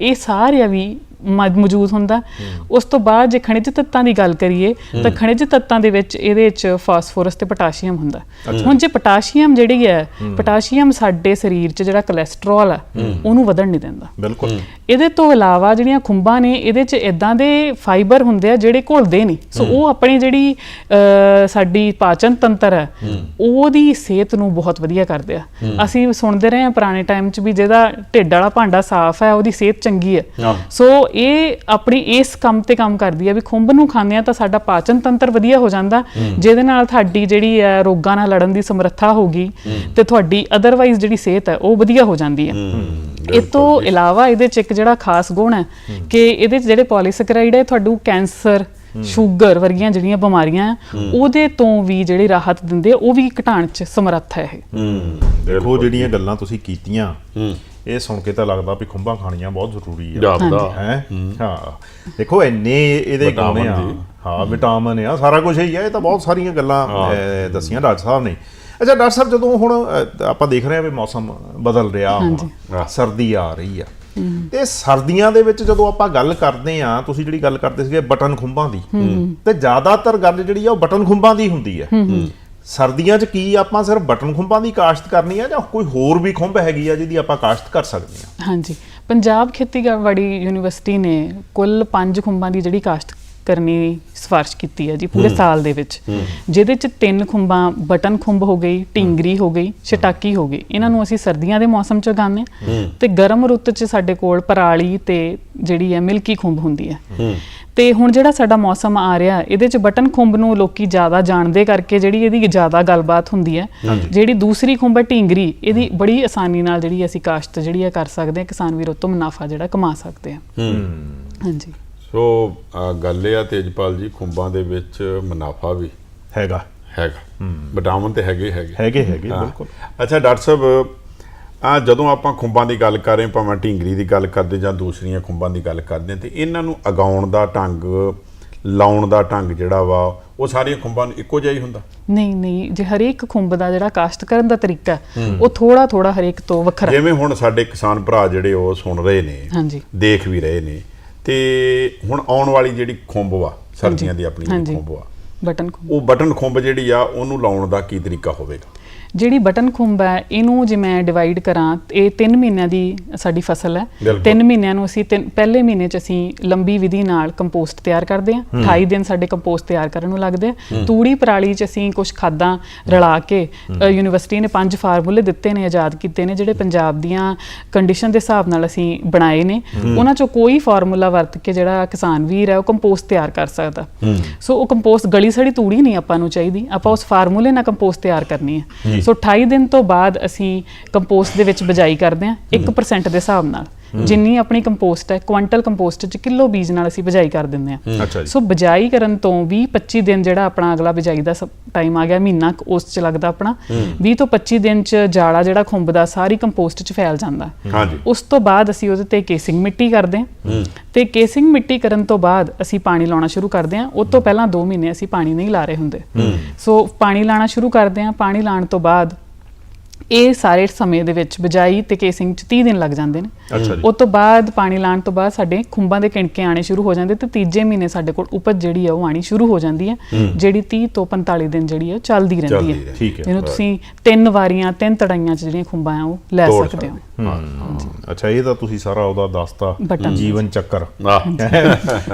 ਇਹ ਸਾਰੇ ਵੀ ਮ- ਮੌਜੂਦ ਹੁੰਦਾ। ਉਸ ਤੋਂ ਬਾਅਦ ਜੇ ਖਣਿਜ ਤੱਤਾਂ ਦੀ ਗੱਲ ਕਰੀਏ ਤਾਂ ਖਣਿਜ ਤੱਤਾਂ ਦੇ ਵਿੱਚ ਇਹਦੇ ਵਿੱਚ ਫਾਸਫੋਰਸ ਤੇ ਪੋਟਾਸ਼ੀਅਮ ਹੁੰਦਾ। ਹੁਣ ਜੇ ਪੋਟਾਸ਼ੀਅਮ ਜਿਹੜੀ ਹੈ ਪੋਟਾਸ਼ੀਅਮ ਸਾਡੇ ਸਰੀਰ 'ਚ ਜਿਹੜਾ ਕੋਲੇਸਟ੍ਰੋਲ ਹੈ। ਉਹਨੂੰ ਵਧਣ ਨਹੀਂ ਦਿੰਦਾ। ਬਿਲਕੁਲ। ਇਹਦੇ ਤੋਂ ਇਲਾਵਾ ਜਿਹੜੀਆਂ ਖੁੰਬਾਂ ਨੇ ਇਹਦੇ 'ਚ ਇਦਾਂ ਦੇ ਫਾਈਬਰ ਹੁੰਦੇ ਆ ਜਿਹੜੇ ਘੁਲਦੇ ਨਹੀਂ। ਸੋ ਉਹ ਆਪਣੀ ਜਿਹੜੀ ਅਹ, ਸਾਡੀ ਪਾਚਨ ਤੰਤਰ ਹੈ। ਉਹਦੀ ਸਿਹਤ ਨੂੰ ਬਹੁਤ ਵਧੀਆ ਕਰਦੇ ਆ। ਅਸੀਂ ਸੁਣਦੇ ਰਹੇ ਹਾਂ ਪੁਰਾਣੇ ਟਾਈਮ 'ਚ ਵੀ ਜਿਹਦਾ ਢਿੱਡ ਵਾਲਾ ਭਾਂਡਾ ਸਾਫ਼ ਹੈ ਉਹਦੀ ਸਿਹਤ ਚੰਗੀ ਹੈ। ਹਾਂ। ਸੋ ਇਹ ਆਪਣੀ ਇਸ ਕੰਮ ਤੇ ਕੰਮ ਕਰਦੀ ਹੈ ਵੀ ਖੁੰਬ ਨੂੰ ਖਾਂਦੇ ਆ ਤਾਂ ਸਾਡਾ ਪਾਚਨ ਤੰਤਰ ਵਧੀਆ ਹੋ ਜਾਂਦਾ ਜਿਹਦੇ ਨਾਲ ਤੁਹਾਡੀ ਜਿਹੜੀ ਹੈ ਰੋਗਾਂ ਨਾਲ ਲੜਨ ਦੀ ਸਮਰੱਥਾ ਹੋਗੀ ਤੇ ਤੁਹਾਡੀ ਅਦਰਵਾਈਜ਼ ਜਿਹੜੀ ਸਿਹਤ ਹੈ ਉਹ ਵਧੀਆ ਹੋ ਜਾਂਦੀ ਹੈ ਇਹ ਤੋਂ ਇਲਾਵਾ ਇਹਦੇ ਚ ਇੱਕ ਜਿਹੜਾ ਖਾਸ ਗੁਣ ਹੈ। ਕਿ ਇਹਦੇ ਚ ਜਿਹੜੇ ਪੋਲੀਸੈਕਰਾਈਡ ਹੈ ਤੁਹਾਨੂੰ ਕੈਂਸਰ ਸ਼ੂਗਰ ਵਰਗੀਆਂ ਜਿਹੜੀਆਂ ਬਿਮਾਰੀਆਂ ਉਹਦੇ ਤੋਂ ਵੀ ਜਿਹੜੀ ਰਾਹਤ ਦਿੰਦੇ ਆ, ਉਹ ਵੀ ਘਟਾਉਣ ਚ ਸਮਰੱਥ ਹੈ ਇਹ। ਹੂੰ ਦੇਖੋ ਜਿਹੜੀਆਂ ਗੱਲਾਂ ਤੁਸੀਂ ਕੀਤੀਆਂ ਇਹ ਸੁਣ ਕੇ ਤਾਂ ਲੱਗਦਾ ਵੀ ਖੁੰਬਾਂ ਖਾਣੀਆਂ ਬਹੁਤ ਜ਼ਰੂਰੀ ਆ। ਜਾਪਦਾ ਹੈ? ਹਾਂ। ਦੇਖੋ ਇੰਨੇ ਇਹਦੇ ਗੁਣ ਆ। ਹਾਂ ਵਿਟਾਮਿਨ ਆ। ਸਾਰਾ ਕੁਝ ਹੀ ਆ। ਇਹ ਤਾਂ ਬਹੁਤ ਸਾਰੀਆਂ ਗੱਲਾਂ ਦੱਸੀਆਂ ਡਾਕਟਰ ਸਾਹਿਬ ਨੇ। ਅੱਛਾ ਡਾਕਟਰ ਸਾਹਿਬ ਜਦੋਂ ਹੁਣ ਆਪਾਂ ਦੇਖ ਰਹੇ ਆ ਵੀ ਮੌਸਮ ਬਦਲ ਰਿਹਾ ਹੁਣ। ਸਰਦੀ ਆ ਰਹੀ ਆ। ਤੇ ਸਰਦੀਆਂ ਦੇ ਵਿੱਚ ਜਦੋਂ ਆਪਾਂ ਗੱਲ ਕਰਦੇ ਆ ਤੁਸੀਂ ਜਿਹੜੀ ਗੱਲ ਕਰਦੇ ਸੀਗੇ ਬਟਨ ਖੁੰਬਾਂ ਦੀ ਤੇ ਜ਼ਿਆਦਾਤਰ ਗੱਲ ਜਿਹੜੀ ਆ ਉਹ ਬਟਨ ਖੁੰਬਾਂ ਦੀ ਹੁੰਦੀ ਆ। ਸਰਦੀਆਂ 'ਚ ਕੀ ਆਪਾਂ ਸਿਰਫ ਬਟਨ ਖੁੰਬਾਂ ਦੀ ਕਾਸ਼ਤ ਕਰਨੀ ਆ ਜਾਂ ਕੋਈ ਹੋਰ ਵੀ ਖੁੰਬ ਹੈਗੀ ਆ ਜਿਹਦੀ ਆਪਾਂ ਕਾਸ਼ਤ ਕਰ ਸਕਦੇ ਆ? ਹਾਂਜੀ। ਪੰਜਾਬ ਖੇਤੀਬਾੜੀ ਯੂਨੀਵਰਸਿਟੀ ਨੇ ਕੁੱਲ 5 ਖੁੰਬਾਂ ਦੀ ਜਿਹੜੀ ਕਾਸ਼ਤ ਕਰਨੀ ਸਿਫਾਰਿਸ਼ ਕੀਤੀ ਹੈ ਜੀ ਪੂਰੇ ਸਾਲ ਦੇ ਵਿੱਚ। ਜਿਹਦੇ ਚ ਤਿੰਨ ਖੁੰਬਾਂ ਬਟਨ ਖੁੰਬ ਹੋ ਗਈ ਢਿੰਗਰੀ ਹੋ ਗਈ ਛਟਾਕੀ ਹੋ ਗਈ। ਇਹਨਾਂ ਨੂੰ ਅਸੀਂ ਸਰਦੀਆਂ ਦੇ ਮੌਸਮ ਚ ਉਗਾਉਂਦੇ ਹਾਂ ਤੇ ਗਰਮ ਰੁੱਤ ਚ ਸਾਡੇ ਕੋਲ ਪਰਾਲੀ ਤੇ ਜਿਹੜੀ ਹੈ ਮਿਲਕੀ ਖੁੰਬ ਹੁੰਦੀ ਹੈ। ਤੇ ਹੁਣ ਜਿਹੜਾ ਸਾਡਾ ਮੌਸਮ ਆ ਰਿਹਾ ਇਹਦੇ ਚ ਬਟਨ ਖੁੰਬ ਨੂੰ ਲੋਕੀ ਜ਼ਿਆਦਾ ਜਾਣਦੇ ਕਰਕੇ ਜਿਹੜੀ ਇਹਦੀ ਜ਼ਿਆਦਾ ਗੱਲਬਾਤ ਹੁੰਦੀ ਹੈ ਜਿਹੜੀ ਦੂਸਰੀ ਖੁੰਬ ਹੈ ਢਿੰਗਰੀ ਇਹਦੀ ਬੜੀ ਆਸਾਨੀ ਨਾਲ ਜਿਹੜੀ ਅਸੀਂ ਕਾਸ਼ਤ ਜਿਹੜੀ ਹੈ ਕਰ ਸਕਦੇ ਹਾਂ ਕਿਸਾਨ ਵੀਰ ਤੋਂ ਮੁਨਾਫਾ ਜਿਹੜਾ ਕਮਾ ਸਕਦੇ ਆ ਹਾਂਜੀ। ਸੋ ਗੱਲ ਇਹ ਆ ਤੇਜਪਾਲ ਜੀ ਖੁੰਬਾਂ ਦੇ ਵਿੱਚ ਮੁਨਾਫਾ ਵੀ ਹੈਗਾ। ਹੈਗਾ। ਵਿਟਾਮਿਨ ਤੇ ਹੈਗੇ ਹੈਗੇ। ਹੈਗੇ ਹੈਗੇ। ਬਿਲਕੁਲ। ਅੱਛਾ ਡਾਕਟਰ ਸਾਹਿਬ ਆ ਜਦੋਂ ਆਪਾਂ ਖੁੰਬਾਂ ਦੀ ਗੱਲ ਕਰ ਰਹੇ ਹਾਂ, ਭਾਵੇਂ ਢਿੰਗਰੀ ਦੀ ਗੱਲ ਕਰਦੇ ਜਾਂ ਦੂਸਰੀਆਂ ਖੁੰਬਾਂ ਦੀ ਗੱਲ ਕਰਦੇ ਹਾਂ, ਤੇ ਇਹਨਾਂ ਨੂੰ ਅਗਾਉਣ ਦਾ ਢੰਗ ਲਾਉਣ ਦਾ ਢੰਗ ਜਿਹੜਾ ਵਾ ਉਹ ਸਾਰੀਆਂ ਖੁੰਬਾਂ ਨੂੰ ਇੱਕੋ ਜਿਹਾ ਹੀ ਹੁੰਦਾ? ਨਹੀਂ ਨਹੀਂ ਜੇ ਹਰੇਕ ਖੁੰਬ ਦਾ ਜਿਹੜਾ ਕਾਸ਼ਤ ਕਰਨ ਦਾ ਤਰੀਕਾ ਉਹ ਥੋੜਾ ਥੋੜਾ ਹਰੇਕ ਤੋਂ ਵੱਖਰਾ। ਜਿਵੇਂ ਹੁਣ ਸਾਡੇ ਕਿਸਾਨ ਭਰਾ ਜਿਹੜੇ ਉਹ ਸੁਣ ਰਹੇ ਨੇ ਹਾਂਜੀ। ਦੇਖ ਵੀ ਰਹੇ ਨੇ ਤੇ ਹੁਣ ਆਉਣ ਵਾਲੀ ਜਿਹੜੀ ਖੁੰਬ ਵਾ ਸਰਦੀਆਂ ਦੀ ਆਪਣੀ। ਖੁੰਬ ਵਾ ਬਟਨ ਖੁੰਬ ਉਹ ਬਟਨ ਖੁੰਬ ਜਿਹੜੀ ਆ ਉਹਨੂੰ ਲਾਉਣ ਦਾ ਕੀ ਤਰੀਕਾ ਹੋਵੇਗਾ? ਜਿਹੜੀ ਬਟਨ ਖੁੰਬ ਹੈ ਇਹਨੂੰ ਜੇ ਮੈਂ ਡਿਵਾਈਡ ਕਰਾਂ ਇਹ 3 ਮਹੀਨਿਆਂ ਦੀ ਸਾਡੀ ਫਸਲ ਹੈ। ਬਿਲਕੁਲ। 3 ਮਹੀਨਿਆਂ ਨੂੰ ਅਸੀਂ ਪਹਿਲੇ ਮਹੀਨੇ 'ਚ ਅਸੀਂ ਲੰਬੀ ਵਿਧੀ ਨਾਲ ਕੰਪੋਸਟ ਤਿਆਰ ਕਰਦੇ ਹਾਂ। 28 ਦਿਨ ਸਾਡੇ ਕੰਪੋਸਟ ਤਿਆਰ ਕਰਨ ਨੂੰ ਲੱਗਦੇ ਆ। ਤੂੜੀ ਪਰਾਲੀ 'ਚ ਅਸੀਂ ਕੁਝ ਖਾਦਾਂ ਰਲਾ ਕੇ ਯੂਨੀਵਰਸਿਟੀ ਨੇ ਪੰਜ ਫਾਰਮੂਲੇ ਦਿੱਤੇ ਨੇ ਆਜ਼ਾਦ ਕੀਤੇ ਨੇ ਜਿਹੜੇ ਪੰਜਾਬ ਦੀਆਂ ਕੰਡੀਸ਼ਨ ਦੇ ਹਿਸਾਬ ਨਾਲ ਅਸੀਂ ਬਣਾਏ ਨੇ। ਉਹਨਾਂ 'ਚੋਂ ਕੋਈ ਫਾਰਮੂਲਾ ਵਰਤ ਕੇ ਜਿਹੜਾ ਕਿਸਾਨ ਵੀਰ ਹੈ ਉਹ ਕੰਪੋਸਟ ਤਿਆਰ ਕਰ ਸਕਦਾ। ਸੋ ਉਹ ਕੰਪੋਸਟ ਗਲੀ ਸੜੀ ਤੂੜੀ ਨਹੀਂ ਆਪਾਂ ਨੂੰ ਚਾਹੀਦੀ। ਆਪਾਂ ਉਸ ਫਾਰਮੂਲੇ ਨਾਲ ਕੰਪੋਸਟ ਤਿਆਰ ਕਰਨੀ ਹੈ। ਸੋ 28 ਦਿਨ ਤੋਂ ਬਾਅਦ ਅਸੀਂ ਕੰਪੋਸਟ ਦੇ ਵਿੱਚ ਬਿਜਾਈ ਕਰਦੇ ਹਾਂ 1% ਦੇ ਹਿਸਾਬ ਨਾਲ। ਜਿੰਨੀ ਆਪਣੀ ਕੰਪੋਸਟ ਹੈ ਕੁਆਂਟਲ ਕੰਪੋਸਟ ਚ ਕਿਲੋ ਬੀਜ ਨਾਲ ਅਸੀਂ ਬਿਜਾਈ ਕਰ ਦਿੰਦੇ ਜੀ। ਸੋ ਬਿਜਾਈ ਕਰਨ ਤੋਂ 20 25 ਦਿਨ ਜਿਹੜਾ ਆਪਣਾ ਅਗਲਾ ਬਿਜਾਈ ਦਾ ਟਾਈਮ ਆ ਗਿਆ ਮਹੀਨਾ ਉਸ ਚ ਲੱਗਦਾ ਆਪਣਾ। 20 ਤੋਂ 25 ਦਿਨ ਚ ਜਾਲਾ ਜਿਹੜਾ ਖੁੰਬ ਦਾ ਸਾਰੀ ਕੰਪੋਸਟ ਚ ਫੈਲ ਜਾਂਦਾ। ਹਾਂਜੀ। ਉਸ ਤੋਂ ਬਾਅਦ ਅਸੀਂ ਉਹਦੇ ਤੇ ਕੇਸਿੰਗ ਮਿੱਟੀ ਕਰਦੇ ਹਾਂ। ਤੇ ਕੇਸਿੰਗ ਮਿੱਟੀ ਕਰਨ ਤੋਂ ਬਾਅਦ ਅਸੀਂ ਪਾਣੀ ਲਾਉਣਾ ਸ਼ੁਰੂ ਕਰਦੇ ਹਾਂ। ਉਸ ਤੋਂ ਪਹਿਲਾਂ 2 ਮਹੀਨੇ ਅਸੀਂ ਪਾਣੀ ਨਹੀਂ ਲਾ ਰਹੇ ਹੁੰਦੇ। ਸੋ ਪਾਣੀ ਲਾਣਾ ਸ਼ੁਰੂ ਕਰਦੇ ਹਾਂ। ਪਾਣੀ ਲਾਉਣ ਤੋਂ ਬਾਅਦ ਇਹ ਸਾਰੇ ਸਮੇਂ ਦੇ ਵਿੱਚ ਬਿਜਾਈ ਤੇ ਕੇਸਿੰਗ ਚ 30 ਦਿਨ ਲੱਗ ਜਾਂਦੇ ਨੇ। ਅੱਛਾ ਜੀ। ਉਸ ਤੋਂ ਬਾਅਦ ਪਾਣੀ ਲਾਉਣ ਤੋਂ ਬਾਅਦ ਸਾਡੇ ਖੁੰਬਾਂ ਦੇ ਕਿਣਕੇ ਆਣੇ ਸ਼ੁਰੂ ਹੋ ਜਾਂਦੇ ਤੇ ਤੀਜੇ ਮਹੀਨੇ ਸਾਡੇ ਕੋਲ ਉਪਜ ਜਿਹੜੀ ਆ ਉਹ ਆਣੀ ਸ਼ੁਰੂ ਹੋ ਜਾਂਦੀ ਹੈ। ਜਿਹੜੀ 30 ਤੋਂ 45 ਦਿਨ ਜਿਹੜੀ ਆ ਚੱਲਦੀ ਰਹਿੰਦੀ ਹੈ। ਇਹਨੂੰ ਤੁਸੀਂ ਤਿੰਨ ਵਾਰੀਆਂ ਤਿੰਨ ਤੜਾਈਆਂ ਚ ਜਿਹੜੀਆਂ ਖੁੰਬਾਂ ਆ ਉਹ ਲੈ ਸਕਦੇ ਹੋ। ਅੱਛਾ ਇਹ ਤਾਂ ਤੁਸੀਂ ਸਾਰਾ ਉਹਦਾ ਦੱਸਤਾ। ਜੀਵਨ ਚੱਕਰ।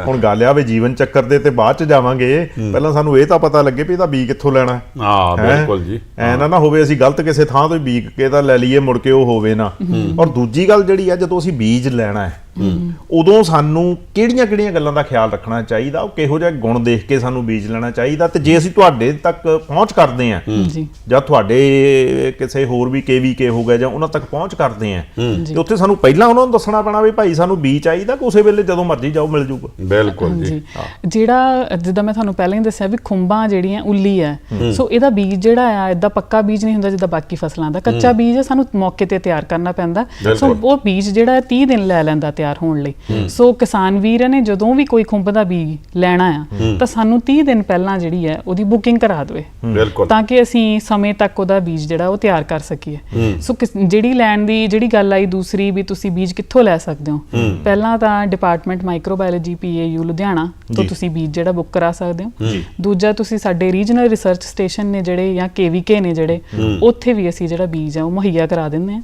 ਹੁਣ ਗੱਲ ਆ ਵੀ ਜੀਵਨ ਚੱਕਰ ਦੇ ਤੇ ਬਾਅਦ ਚ ਜਾਵਾਂਗੇ। ਪਹਿਲਾਂ ਸਾਨੂੰ ਇਹ ਤਾਂ ਪਤਾ ਲੱਗੇ ਵੀ ਇਹਦਾ ਬੀ ਕਿੱਥੋਂ ਲੈਣਾ ਹਾਂ ਹੈਂ? ਬਿਲਕੁਲ ਜੀ। ਐ ਨਾ ਨਾ ਹੋਵੇ ਅਸੀਂ ਗਲਤ ਕਿਸੇ ਥਾਂ ਤੋਂ ਬੀਜ ਕੇ ਤਾਂ ਲੈ ਲਈਏ ਮੁੜ ਕੇ ਉਹ ਹੋਵੇ ਨਾ। ਔਰ ਦੂਜੀ ਗੱਲ ਜਿਹੜੀ ਆ ਜਦੋਂ ਅਸੀਂ ਬੀਜ ਲੈਣਾ ਹੈ ਉਦੋਂ ਸਾਨੂੰ ਕਿਹੜੀਆਂ-ਕਿਹੜੀਆਂ ਗੱਲਾਂ ਦਾ ਖਿਆਲ ਰੱਖਣਾ ਚਾਹੀਦਾ? ਉਹ ਕਿਹੋ ਜਿਹੇ ਗੁਣ ਦੇਖ ਕੇ ਸਾਨੂੰ ਬੀਜ ਲੈਣਾ ਚਾਹੀਦਾ? ਤੇ ਜੇ ਅਸੀਂ ਤੁਹਾਡੇ ਤੱਕ ਪਹੁੰਚ ਕਰਦੇ ਆ ਜੀ। ਜਾਂ ਤੁਹਾਡੇ ਕਿਸੇ ਹੋਰ ਵੀ ਕੇਵੀਕੇ ਹੋ ਗਏ ਜਾਂ ਉਹਨਾਂ ਤੱਕ ਪਹੁੰਚ ਕਰਦੇ ਆ ਤੇ ਉੱਥੇ ਸਾਨੂੰ ਪਹਿਲਾਂ ਉਹਨਾਂ ਨੂੰ ਦੱਸਣਾ ਪੈਣਾ ਵੀ ਭਾਈ ਸਾਨੂੰ ਬੀ ਚਾਹੀਦਾ ਕਿ ਉਸੇ ਵੇਲੇ ਜਦੋਂ ਮਰਜ਼ੀ ਜਾਓ ਮਿਲ ਜੂਗਾ। ਬਿਲਕੁਲ ਜੀ। ਜਿਹੜਾ ਜਿੱਦਾਂ ਮੈਂ ਤੁਹਾਨੂੰ ਪਹਿਲਾਂ ਹੀ ਦੱਸਿਆ ਵੀ ਖੁੰਬਾਂ ਜਿਹੜੀਆਂ ਉੱਲੀ ਹੈ ਸੋ ਇਹਦਾ ਬੀਜ ਜਿਹੜਾ ਆ ਇਦਾਂ ਪੱਕਾ ਬੀਜ ਨਹੀਂ ਹੁੰਦਾ ਜਿੱਦਾਂ ਬਾਕੀ ਫਸਲਾਂ ਦਾ। ਕੱਚਾ ਬੀਜ ਸਾਨੂੰ ਮੌਕੇ ਤੇ ਤਿਆਰ ਕਰਨਾ ਪੈਂਦਾ। ਸੋ। ਉਹ ਬੀਜ ਜਿਹੜਾ ਹੈ 30 ਦਿਨ ਲੈ ਲੈਂਦਾ ਤਿਆਰ ਤਿਆਰ ਹੋਣ ਲਈ। ਸੋ ਕਿਸਾਨ ਵੀਰ ਨੇ ਜਦੋਂ ਵੀ ਕੋਈ ਖੁੰਭ ਦਾ ਬੀਜ ਲੈਣਾ ਆ ਤਾਂ ਸਾਨੂੰ 30 ਦਿਨ ਪਹਿਲਾਂ ਜਿਹੜੀ ਹੈ ਉਹਦੀ ਬੁਕਿੰਗ ਕਰਾ ਦੇਵੇ। ਤਾਂ ਕਿ ਅਸੀਂ ਸਮੇਂ ਤੱਕ ਉਹਦਾ ਬੀਜ ਜਿਹੜਾ ਉਹ ਤਿਆਰ ਕਰ ਸਕੀਏ। ਸੋ ਜਿਹੜੀ ਲੈਣ ਦੀ ਜਿਹੜੀ ਗੱਲ ਆਈ ਦੂਸਰੀ ਵੀ ਤੁਸੀਂ ਬੀਜ ਕਿੱਥੋਂ ਲੈ ਸਕਦੇ ਹੋ? ਪਹਿਲਾਂ ਤਾਂ ਡਿਪਾਰਟਮੈਂਟ ਮਾਈਕਰੋਬਾਇਓਲੋਜੀ ਪੀਏਯੂ ਲੁਧਿਆਣਾ ਤੋਂ। ਤੁਸੀਂ ਬੀਜ ਜਿਹੜਾ ਬੁੱਕ ਕਰਾ ਸਕਦੇ ਹੋ। ਦੂਜਾ ਤੁਸੀਂ ਸਾਡੇ ਰੀਜਨਲ ਰਿਸਰਚ ਸਟੇਸ਼ਨ ਨੇ ਜਿਹੜੇ ਜਾਂ ਕੇਵੀਕੇ ਨੇ ਜਿਹੜੇ ਉੱਥੇ ਵੀ ਅਸੀਂ ਜਿਹੜਾ ਬੀਜ ਆ ਉਹ ਮੁਹੱਈਆ ਕਰਾ ਦਿੰਦੇ ਆ।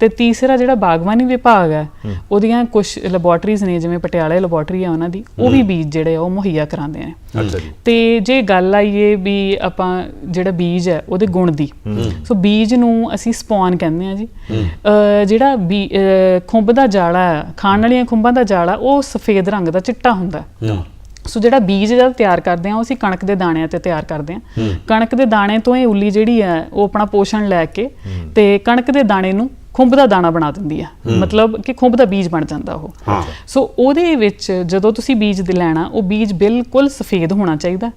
ਤੇ ਤੀਸਰਾ ਜਿਹੜਾ ਬਾਗਬਾਨੀ ਵਿਭਾਗ ਹੈ। ਉਹਦੀਆਂ ਕੁਝ ਲੈਬੋਰਟਰੀਜ਼ ਨੇ ਜਿਵੇਂ ਪਟਿਆਲੇ ਲੈਬੋਰਟਰੀ ਆ ਉਹਨਾਂ ਦੀ ਉਹ ਵੀ ਬੀਜ ਜਿਹੜੇ ਆ ਉਹ ਮੁਹੱਈਆ ਕਰਾਉਂਦੇ ਨੇ ਅੱਛਾ ਜੀ। ਤੇ ਜੇ ਗੱਲ ਆਈਏ ਵੀ ਆਪਾਂ ਜਿਹੜਾ ਬੀਜ ਹੈ ਉਹਦੇ ਗੁਣ ਦੀ। ਸੋ ਬੀਜ ਨੂੰ ਅਸੀਂ ਸਪੌਨ ਕਹਿੰਦੇ ਆ ਜੀ। ਜਿਹੜਾ ਖੁੰਭ ਦਾ ਜਾਲਾ ਖਾਣ ਵਾਲੀਆਂ ਖੁੰਭਾਂ ਦਾ ਜਾਲਾ ਉਹ ਸਫੇਦ ਰੰਗ ਦਾ ਚਿੱਟਾ ਹੁੰਦਾ। ਸੋ ਜਿਹੜਾ ਬੀਜ ਜਦ ਤਿਆਰ ਕਰਦੇ ਆ ਉਹ ਅਸੀਂ ਕਣਕ ਦੇ ਦਾਣਿਆਂ ਤੇ ਤਿਆਰ ਕਰਦੇ ਆ। ਕਣਕ ਦੇ ਦਾਣੇ ਤੋਂ ਇਹ ਉੱਲੀ ਜਿਹੜੀ ਹੈ ਉਹ ਆਪਣਾ ਪੋਸ਼ਣ ਲੈ ਕੇ ਤੇ ਕਣਕ ਦੇ ਦਾਣੇ ਨੂੰ ਖੁੰਭ ਦਾ ਦਾਣਾ ਬਣਾ ਦਿੰਦੀ ਆ। ਮਤਲਬ ਕਿ ਖੁੰਭ ਦਾ ਬੀਜ ਬਣ ਜਾਂਦਾ ਉਹ। ਸੋ ਉਹਦੇ ਵਿੱਚ ਜਦੋਂ ਤੁਸੀਂ ਬੀਜ ਦੇ ਲੈਣਾ ਉਹ ਬੀਜ ਬਿਲਕੁਲ ਸਫੇਦ ਹੋਣਾ ਚਾਹੀਦਾ।